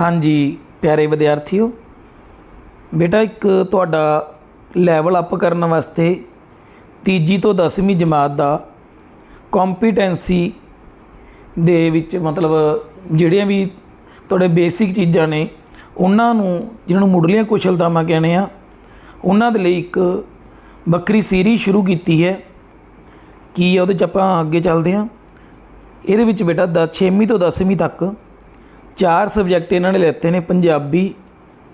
ਹਾਂਜੀ, ਪਿਆਰੇ ਵਿਦਿਆਰਥੀਓ, ਬੇਟਾ ਇੱਕ ਤੁਹਾਡਾ ਲੈਵਲ ਅਪ ਕਰਨ ਵਾਸਤੇ ਤੀਜੀ ਤੋਂ 10ਵੀਂ ਜਮਾਤ ਦਾ ਕੰਪੀਟੈਂਸੀ ਦੇ ਵਿੱਚ ਮਤਲਬ ਜਿਹੜੀਆਂ ਵੀ ਤੁਹਾਡੇ ਬੇਸਿਕ ਚੀਜ਼ਾਂ ਨੇ, ਉਹਨਾਂ ਨੂੰ, ਜਿਹਨਾਂ ਨੂੰ ਮੁੱਢਲੀਆਂ ਕੁਸ਼ਲਤਾਵਾਂ ਕਹਿੰਦੇ ਆ, ਉਹਨਾਂ ਦੇ ਲਈ ਇੱਕ ਵੱਖਰੀ ਸੀਰੀਜ਼ ਸ਼ੁਰੂ ਕੀਤੀ ਹੈ। ਕੀ ਹੈ ਉਹਦੇ 'ਚ ਆਪਾਂ ਅੱਗੇ ਚੱਲਦੇ ਹਾਂ। ਇਹਦੇ ਵਿੱਚ ਬੇਟਾ ਦ 6ਵੀਂ ਤੋਂ 10ਵੀਂ ਤੱਕ ਚਾਰ ਸਬਜੈਕਟ ਇਹਨਾਂ ਨੇ ਲੈਤੇ ਨੇ, ਪੰਜਾਬੀ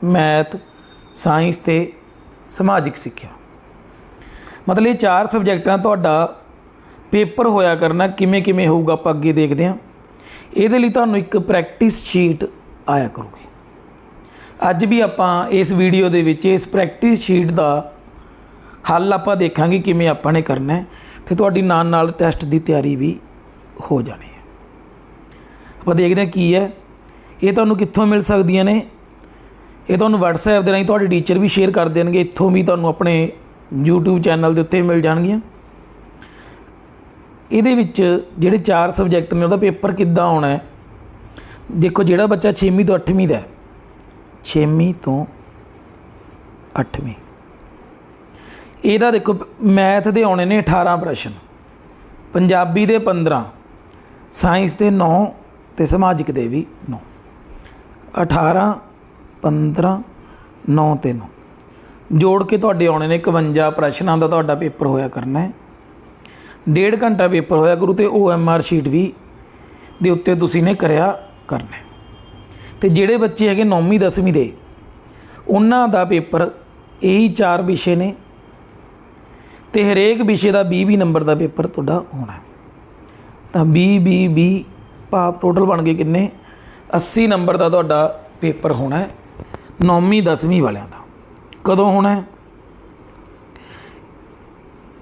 ਮੈਥ ਸਾਇੰਸ ਤੇ ਸਮਾਜਿਕ ਸਿੱਖਿਆ। ਮਤਲਬ ਇਹ ਚਾਰ ਸਬਜੈਕਟਾਂ ਤੁਹਾਡਾ ਪੇਪਰ ਹੋਇਆ ਕਰਨਾ ਕਿਵੇਂ ਕਿਵੇਂ ਹੋਊਗਾ ਆਪਾਂ ਅੱਗੇ ਦੇਖਦੇ ਹਾਂ। ਇਹਦੇ ਲਈ ਤੁਹਾਨੂੰ ਇੱਕ ਪ੍ਰੈਕਟਿਸ ਸ਼ੀਟ ਆਇਆ ਕਰੂਗੀ। ਅੱਜ ਵੀ ਆਪਾਂ ਇਸ ਵੀਡੀਓ ਦੇ ਵਿੱਚ ਇਸ ਪ੍ਰੈਕਟਿਸ ਸ਼ੀਟ ਦਾ ਹੱਲ ਆਪਾਂ ਦੇਖਾਂਗੇ ਕਿਵੇਂ ਆਪਾਂ ਨੇ ਕਰਨਾ ਹੈ ਤੇ ਤੁਹਾਡੀ ਨਾਲ ਨਾਲ ਟੈਸਟ ਦੀ ਤਿਆਰੀ ਵੀ ਹੋ ਜਾਣੀ ਹੈ। ਆਪਾਂ ਦੇਖਦੇ ਹਾਂ ਕੀ ਹੈ। ਇਹ ਤੁਹਾਨੂੰ ਕਿੱਥੋਂ ਮਿਲ ਸਕਦੀਆਂ ਨੇ? ਇਹ ਤੁਹਾਨੂੰ WhatsApp ਦੇ ਰਾਹੀਂ ਤੁਹਾਡੇ ਟੀਚਰ ਵੀ ਸ਼ੇਅਰ ਕਰ ਦੇਣਗੇ, ਇੱਥੋਂ ਵੀ ਤੁਹਾਨੂੰ ਆਪਣੇ YouTube ਚੈਨਲ ਦੇ ਉੱਤੇ ਮਿਲ ਜਾਣਗੀਆਂ। ਇਹਦੇ ਵਿੱਚ ਜਿਹੜੇ ਚਾਰ ਸਬਜੈਕਟ ਨੇ, ਉਹਦਾ ਪੇਪਰ ਕਿੱਦਾਂ ਆਉਣਾ ਹੈ? ਦੇਖੋ, ਜਿਹੜਾ ਬੱਚਾ 6ਵੀਂ ਤੋਂ 8ਵੀਂ ਦਾ ਹੈ 6ਵੀਂ ਤੋਂ 8ਵੀਂ ਇਹਦਾ ਦੇਖੋ ਮੈਥ ਦੇ ਆਉਣੇ ਨੇ 18 ਪ੍ਰਸ਼ਨ, ਪੰਜਾਬੀ ਦੇ 15 ਸਾਇੰਸ ਦੇ 9 ਤੇ ਸਮਾਜਿਕ ਦੇ ਵੀ 9 18 15 9 ਤੇ 9 ਜੋੜ ਕੇ ਤੁਹਾਡੇ ਆਉਣੇ ਨੇ 51 ਪ੍ਰਸ਼ਨਾਂ ਦਾ ਤੁਹਾਡਾ ਪੇਪਰ ਹੋਇਆ ਕਰਨਾ ਹੈ। ਡੇਢ ਘੰਟਾ ਪੇਪਰ ਹੋਇਆ ਕਰੂ ਤੇ ਉਹ ਐਮਆਰ ਸ਼ੀਟ ਵੀ ਦੇ ਉੱਤੇ ਤੁਸੀਂ ਨੇ ਕਰਿਆ ਕਰਨਾ ਹੈ। ਤੇ ਜਿਹੜੇ ਬੱਚੇ ਹੈਗੇ 9ਵੀਂ 10ਵੀਂ ਦੇ, ਉਹਨਾਂ ਦਾ ਪੇਪਰ ਇਹੀ ਚਾਰ ਵਿਸ਼ੇ ਨੇ ਤੇ ਹਰੇਕ ਵਿਸ਼ੇ ਦਾ 20 20 ਨੰਬਰ ਦਾ ਪੇਪਰ ਤੁਹਾਡਾ ਹੋਣਾ ਤਾਂ 20 20 20 ਭਾਵ ਟੋਟਲ ਬਣ ਗਏ ਕਿੰਨੇ? 80 ਨੰਬਰ ਦਾ ਤੁਹਾਡਾ ਪੇਪਰ ਹੋਣਾ ਹੈ 9ਵੀਂ 10ਵੀਂ ਵਾਲਿਆਂ ਦਾ। ਕਦੋਂ ਹੋਣਾ ਹੈ?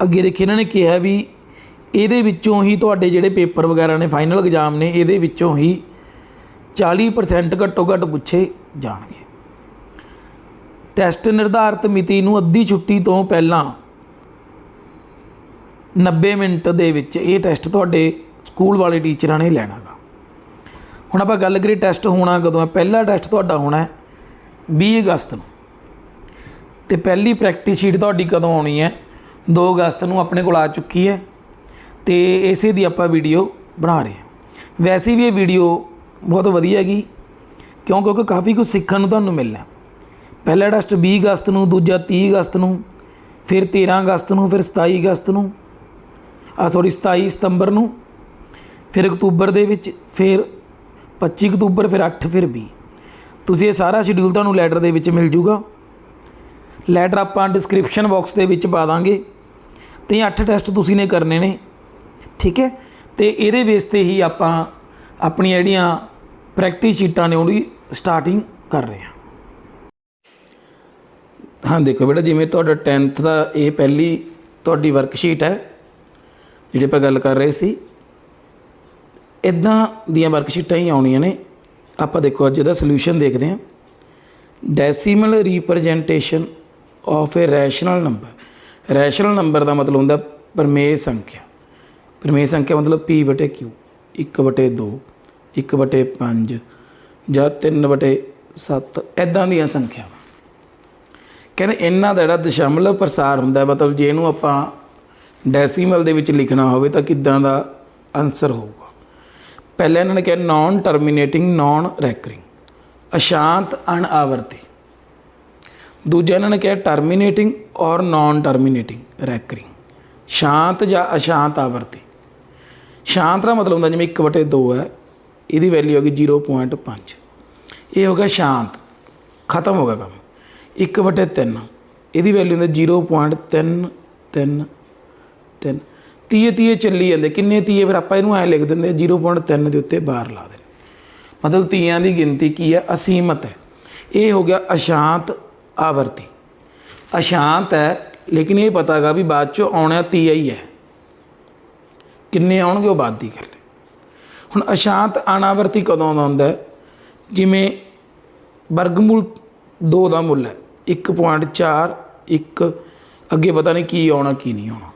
ਅੱਗੇ ਦੇਖੀ ਇਹਨਾਂ ਨੇ ਕਿਹਾ ਵੀ ਇਹਦੇ ਵਿੱਚੋਂ ਹੀ ਤੁਹਾਡੇ ਜਿਹੜੇ ਪੇਪਰ ਵਗੈਰਾ ਨੇ, ਫਾਈਨਲ ਐਗਜ਼ਾਮ ਨੇ, ਇਹਦੇ ਵਿੱਚੋਂ ਹੀ 40% ਘੱਟੋ ਘੱਟ ਪੁੱਛੇ ਜਾਣਗੇ। ਟੈਸਟ ਨਿਰਧਾਰਤ ਮਿਤੀ ਨੂੰ ਅੱਧੀ ਛੁੱਟੀ ਤੋਂ ਪਹਿਲਾਂ 90 ਮਿੰਟ ਦੇ ਵਿੱਚ ਇਹ ਟੈਸਟ ਤੁਹਾਡੇ ਸਕੂਲ ਵਾਲੇ ਟੀਚਰਾਂ ਨੇ ਲੈਣਾ। ਹੁਣ ਆਪਾਂ ਗੱਲ ਕਰੀਏ ਟੈਸਟ ਹੋਣਾ ਕਦੋਂ ਹੈ? ਪਹਿਲਾ ਟੈਸਟ ਤੁਹਾਡਾ ਹੋਣਾ ਹੈ 20 ਅਗਸਤ ਨੂੰ। ਤੇ ਪਹਿਲੀ ਪ੍ਰੈਕਟਿਸ ਸ਼ੀਟ ਤੁਹਾਡੀ ਕਦੋਂ ਆਉਣੀ ਹੈ? 2 ਅਗਸਤ ਨੂੰ ਆਪਣੇ ਕੋਲ ਆ ਚੁੱਕੀ ਹੈ ਤੇ ਇਸੇ ਦੀ ਆਪਾਂ ਵੀਡੀਓ ਬਣਾ ਰਹੇ ਹਾਂ। ਵੈਸੇ ਵੀ ਇਹ ਵੀਡੀਓ ਬਹੁਤ ਵਧੀਆ ਹੈਗੀ, ਕਿਉਂ? ਕਿਉਂਕਿ ਕਾਫੀ ਕੁਝ ਸਿੱਖਣ ਨੂੰ ਤੁਹਾਨੂੰ ਮਿਲਣਾ ਪਹਿਲਾ ਟੈਸਟ 20 ਅਗਸਤ ਨੂੰ, ਦੂਜਾ 30 ਅਗਸਤ ਨੂੰ, ਫਿਰ 13 ਅਗਸਤ ਨੂੰ, ਫਿਰ 27 ਅਗਸਤ ਨੂੰ ਆ ਸੌਰੀ 27 ਸਤੰਬਰ ਨੂੰ, ਫਿਰ ਅਕਤੂਬਰ ਦੇ ਵਿੱਚ, ਫਿਰ 25 ਅਕਤੂਬਰ ਫਿਰ 8 ਫਿਰ 20 ਤੁਸੀਂ ਇਹ ਸਾਰਾ ਸ਼ਡਿਊਲ ਤੁਹਾਨੂੰ ਲੈਟਰ ਦੇ ਵਿੱਚ ਮਿਲ ਜੂਗਾ। ਲੈਟਰ ਆਪਾਂ ਡਿਸਕ੍ਰਿਪਸ਼ਨ ਬਾਕਸ ਦੇ ਵਿੱਚ ਪਾ ਦਾਂਗੇ। ਤੇ 8 ਟੈਸਟ ਤੁਸੀਂ ਨੇ ਕਰਨੇ ਨੇ। ਠੀਕ ਹੈ? ਤੇ ਇਹਦੇ ਬੇਸ ਤੇ ਹੀ ਆਪਾਂ ਆਪਣੀਆਂ ਜਿਹੜੀਆਂ ਪ੍ਰੈਕਟਿਸ ਸ਼ੀਟਾਂ ਨੇ ਉਹਦੀ ਸਟਾਰਟਿੰਗ ਕਰ ਰਹੇ ਹਾਂ। ਹਾਂ, ਦੇਖੋ ਬੇਟਾ, ਜਿਵੇਂ ਤੁਹਾਡਾ 10th ਦਾ ਇਹ ਪਹਿਲੀ ਤੁਹਾਡੀ ਵਰਕਸ਼ੀਟ ਹੈ, ਜਿਹੜੀ ਆਪਾਂ ਗੱਲ ਕਰ ਰਹੇ ਸੀ ਇਦਾਂ ਦੀਆਂ ਵਰਕਸ਼ੀਟਾਂ ਹੀ ਆਉਣੀਆਂ ਨੇ। ਆਪਾਂ ਦੇਖੋ ਅੱਜ ਇਹਦਾ ਸੋਲੂਸ਼ਨ ਦੇਖਦੇ ਹਾਂ। Decimal representation of a rational number rational number ਦਾ ਮਤਲਬ ਹੁੰਦਾ ਪਰਮੇਯ ਸੰਖਿਆ। ਪਰਮੇਯ ਸੰਖਿਆ ਮਤਲਬ p ਬਟੇ q 1 ਬਟੇ 2 1 ਬਟੇ 5 ਜਾਂ 3 ਬਟੇ 7 ਐਦਾਂ ਦੀਆਂ ਸੰਖਿਆਵਾਂ। ਕਹਿੰਦੇ ਇਹਨਾਂ ਦਾ ਜਿਹੜਾ ਦਸ਼ਮਲਵ ਪ੍ਰਸਾਰ ਹੁੰਦਾ, ਮਤਲਬ ਜੇ ਇਹਨੂੰ ਆਪਾਂ ਡੈਸੀਮਲ ਦੇ ਵਿੱਚ ਲਿਖਣਾ ਹੋਵੇ ਤਾਂ ਕਿੱਦਾਂ ਦਾ ਆਨਸਰ ਹੋਊਗਾ? ਪਹਿਲਾਂ ਇਹਨਾਂ ਨੇ ਕਿਹਾ ਨਾਨ ਟਰਮੀਨੇਟਿੰਗ ਨਾਨ ਰੈਕਰਿੰਗ ਅਸ਼ਾਂਤ, ਅਣਆਵਰਤੀ। ਦੂਜਾ ਇਹਨਾਂ ਨੇ ਕਿਹਾ ਟਰਮੀਨੇਟਿੰਗ ਔਰ ਨਾਨ ਟਰਮੀਨੇਟਿੰਗ ਰੈਕਰਿੰਗ ਸ਼ਾਂਤ ਜਾਂ ਅਸ਼ਾਂਤ ਆਵਰਤੀ। ਸ਼ਾਂਤ ਦਾ ਮਤਲਬ ਹੁੰਦਾ ਜਿਵੇਂ 1/2 ਹੈ, ਇਹਦੀ ਵੈਲਿਊ ਹੈਗੀ 0.5 ਇਹ ਹੋ ਗਿਆ ਸ਼ਾਂਤ। ਖਤਮ ਹੋ ਗਿਆ ਕੰਮ। 1/3 ਇਹਦੀ ਵੈਲਿਊ ਹੁੰਦਾ 0.333 ਤੀਏ ਤੀਏ ਚੱਲੀ ਜਾਂਦੇ, ਕਿੰਨੇ ਤੀਏ? ਫਿਰ ਆਪਾਂ ਇਹਨੂੰ ਐ ਲਿਖ ਦਿੰਦੇ 0.3 ਦੇ ਉੱਤੇ ਬਾਹਰ ਲਾ ਦੇਣੇ। ਮਤਲਬ ਤੀਆਂ ਦੀ ਗਿਣਤੀ ਕੀ ਹੈ? ਅਸੀਮਤ ਹੈ। ਇਹ ਹੋ ਗਿਆ ਅਸ਼ਾਂਤ ਆਵਰਤੀ। ਅਸ਼ਾਂਤ ਹੈ, ਲੇਕਿਨ ਇਹ ਪਤਾਗਾ ਵੀ ਬਾਅਦ ਚੋਂ ਆਉਣਾ ਤੀਆ ਹੀ ਹੈ। ਕਿੰਨੇ ਆਉਣਗੇ ਉਹ ਬਾਅਦ ਦੀ ਗੱਲ ਹੈ। ਹੁਣ ਅਸ਼ਾਂਤ ਅਨਾਵਰਤੀ ਕਦੋਂ ਆਉਂਦਾ ਹੁੰਦਾ ਹੈ? ਜਿਵੇਂ ਵਰਗਮੂਲ 2 ਦਾ ਮੁੱਲ ਹੈ। 1.4 1 ਅੱਗੇ ਪਤਾ ਨਹੀਂ ਕੀ ਆਉਣਾ, ਕੀ ਨਹੀਂ ਆਉਣਾ।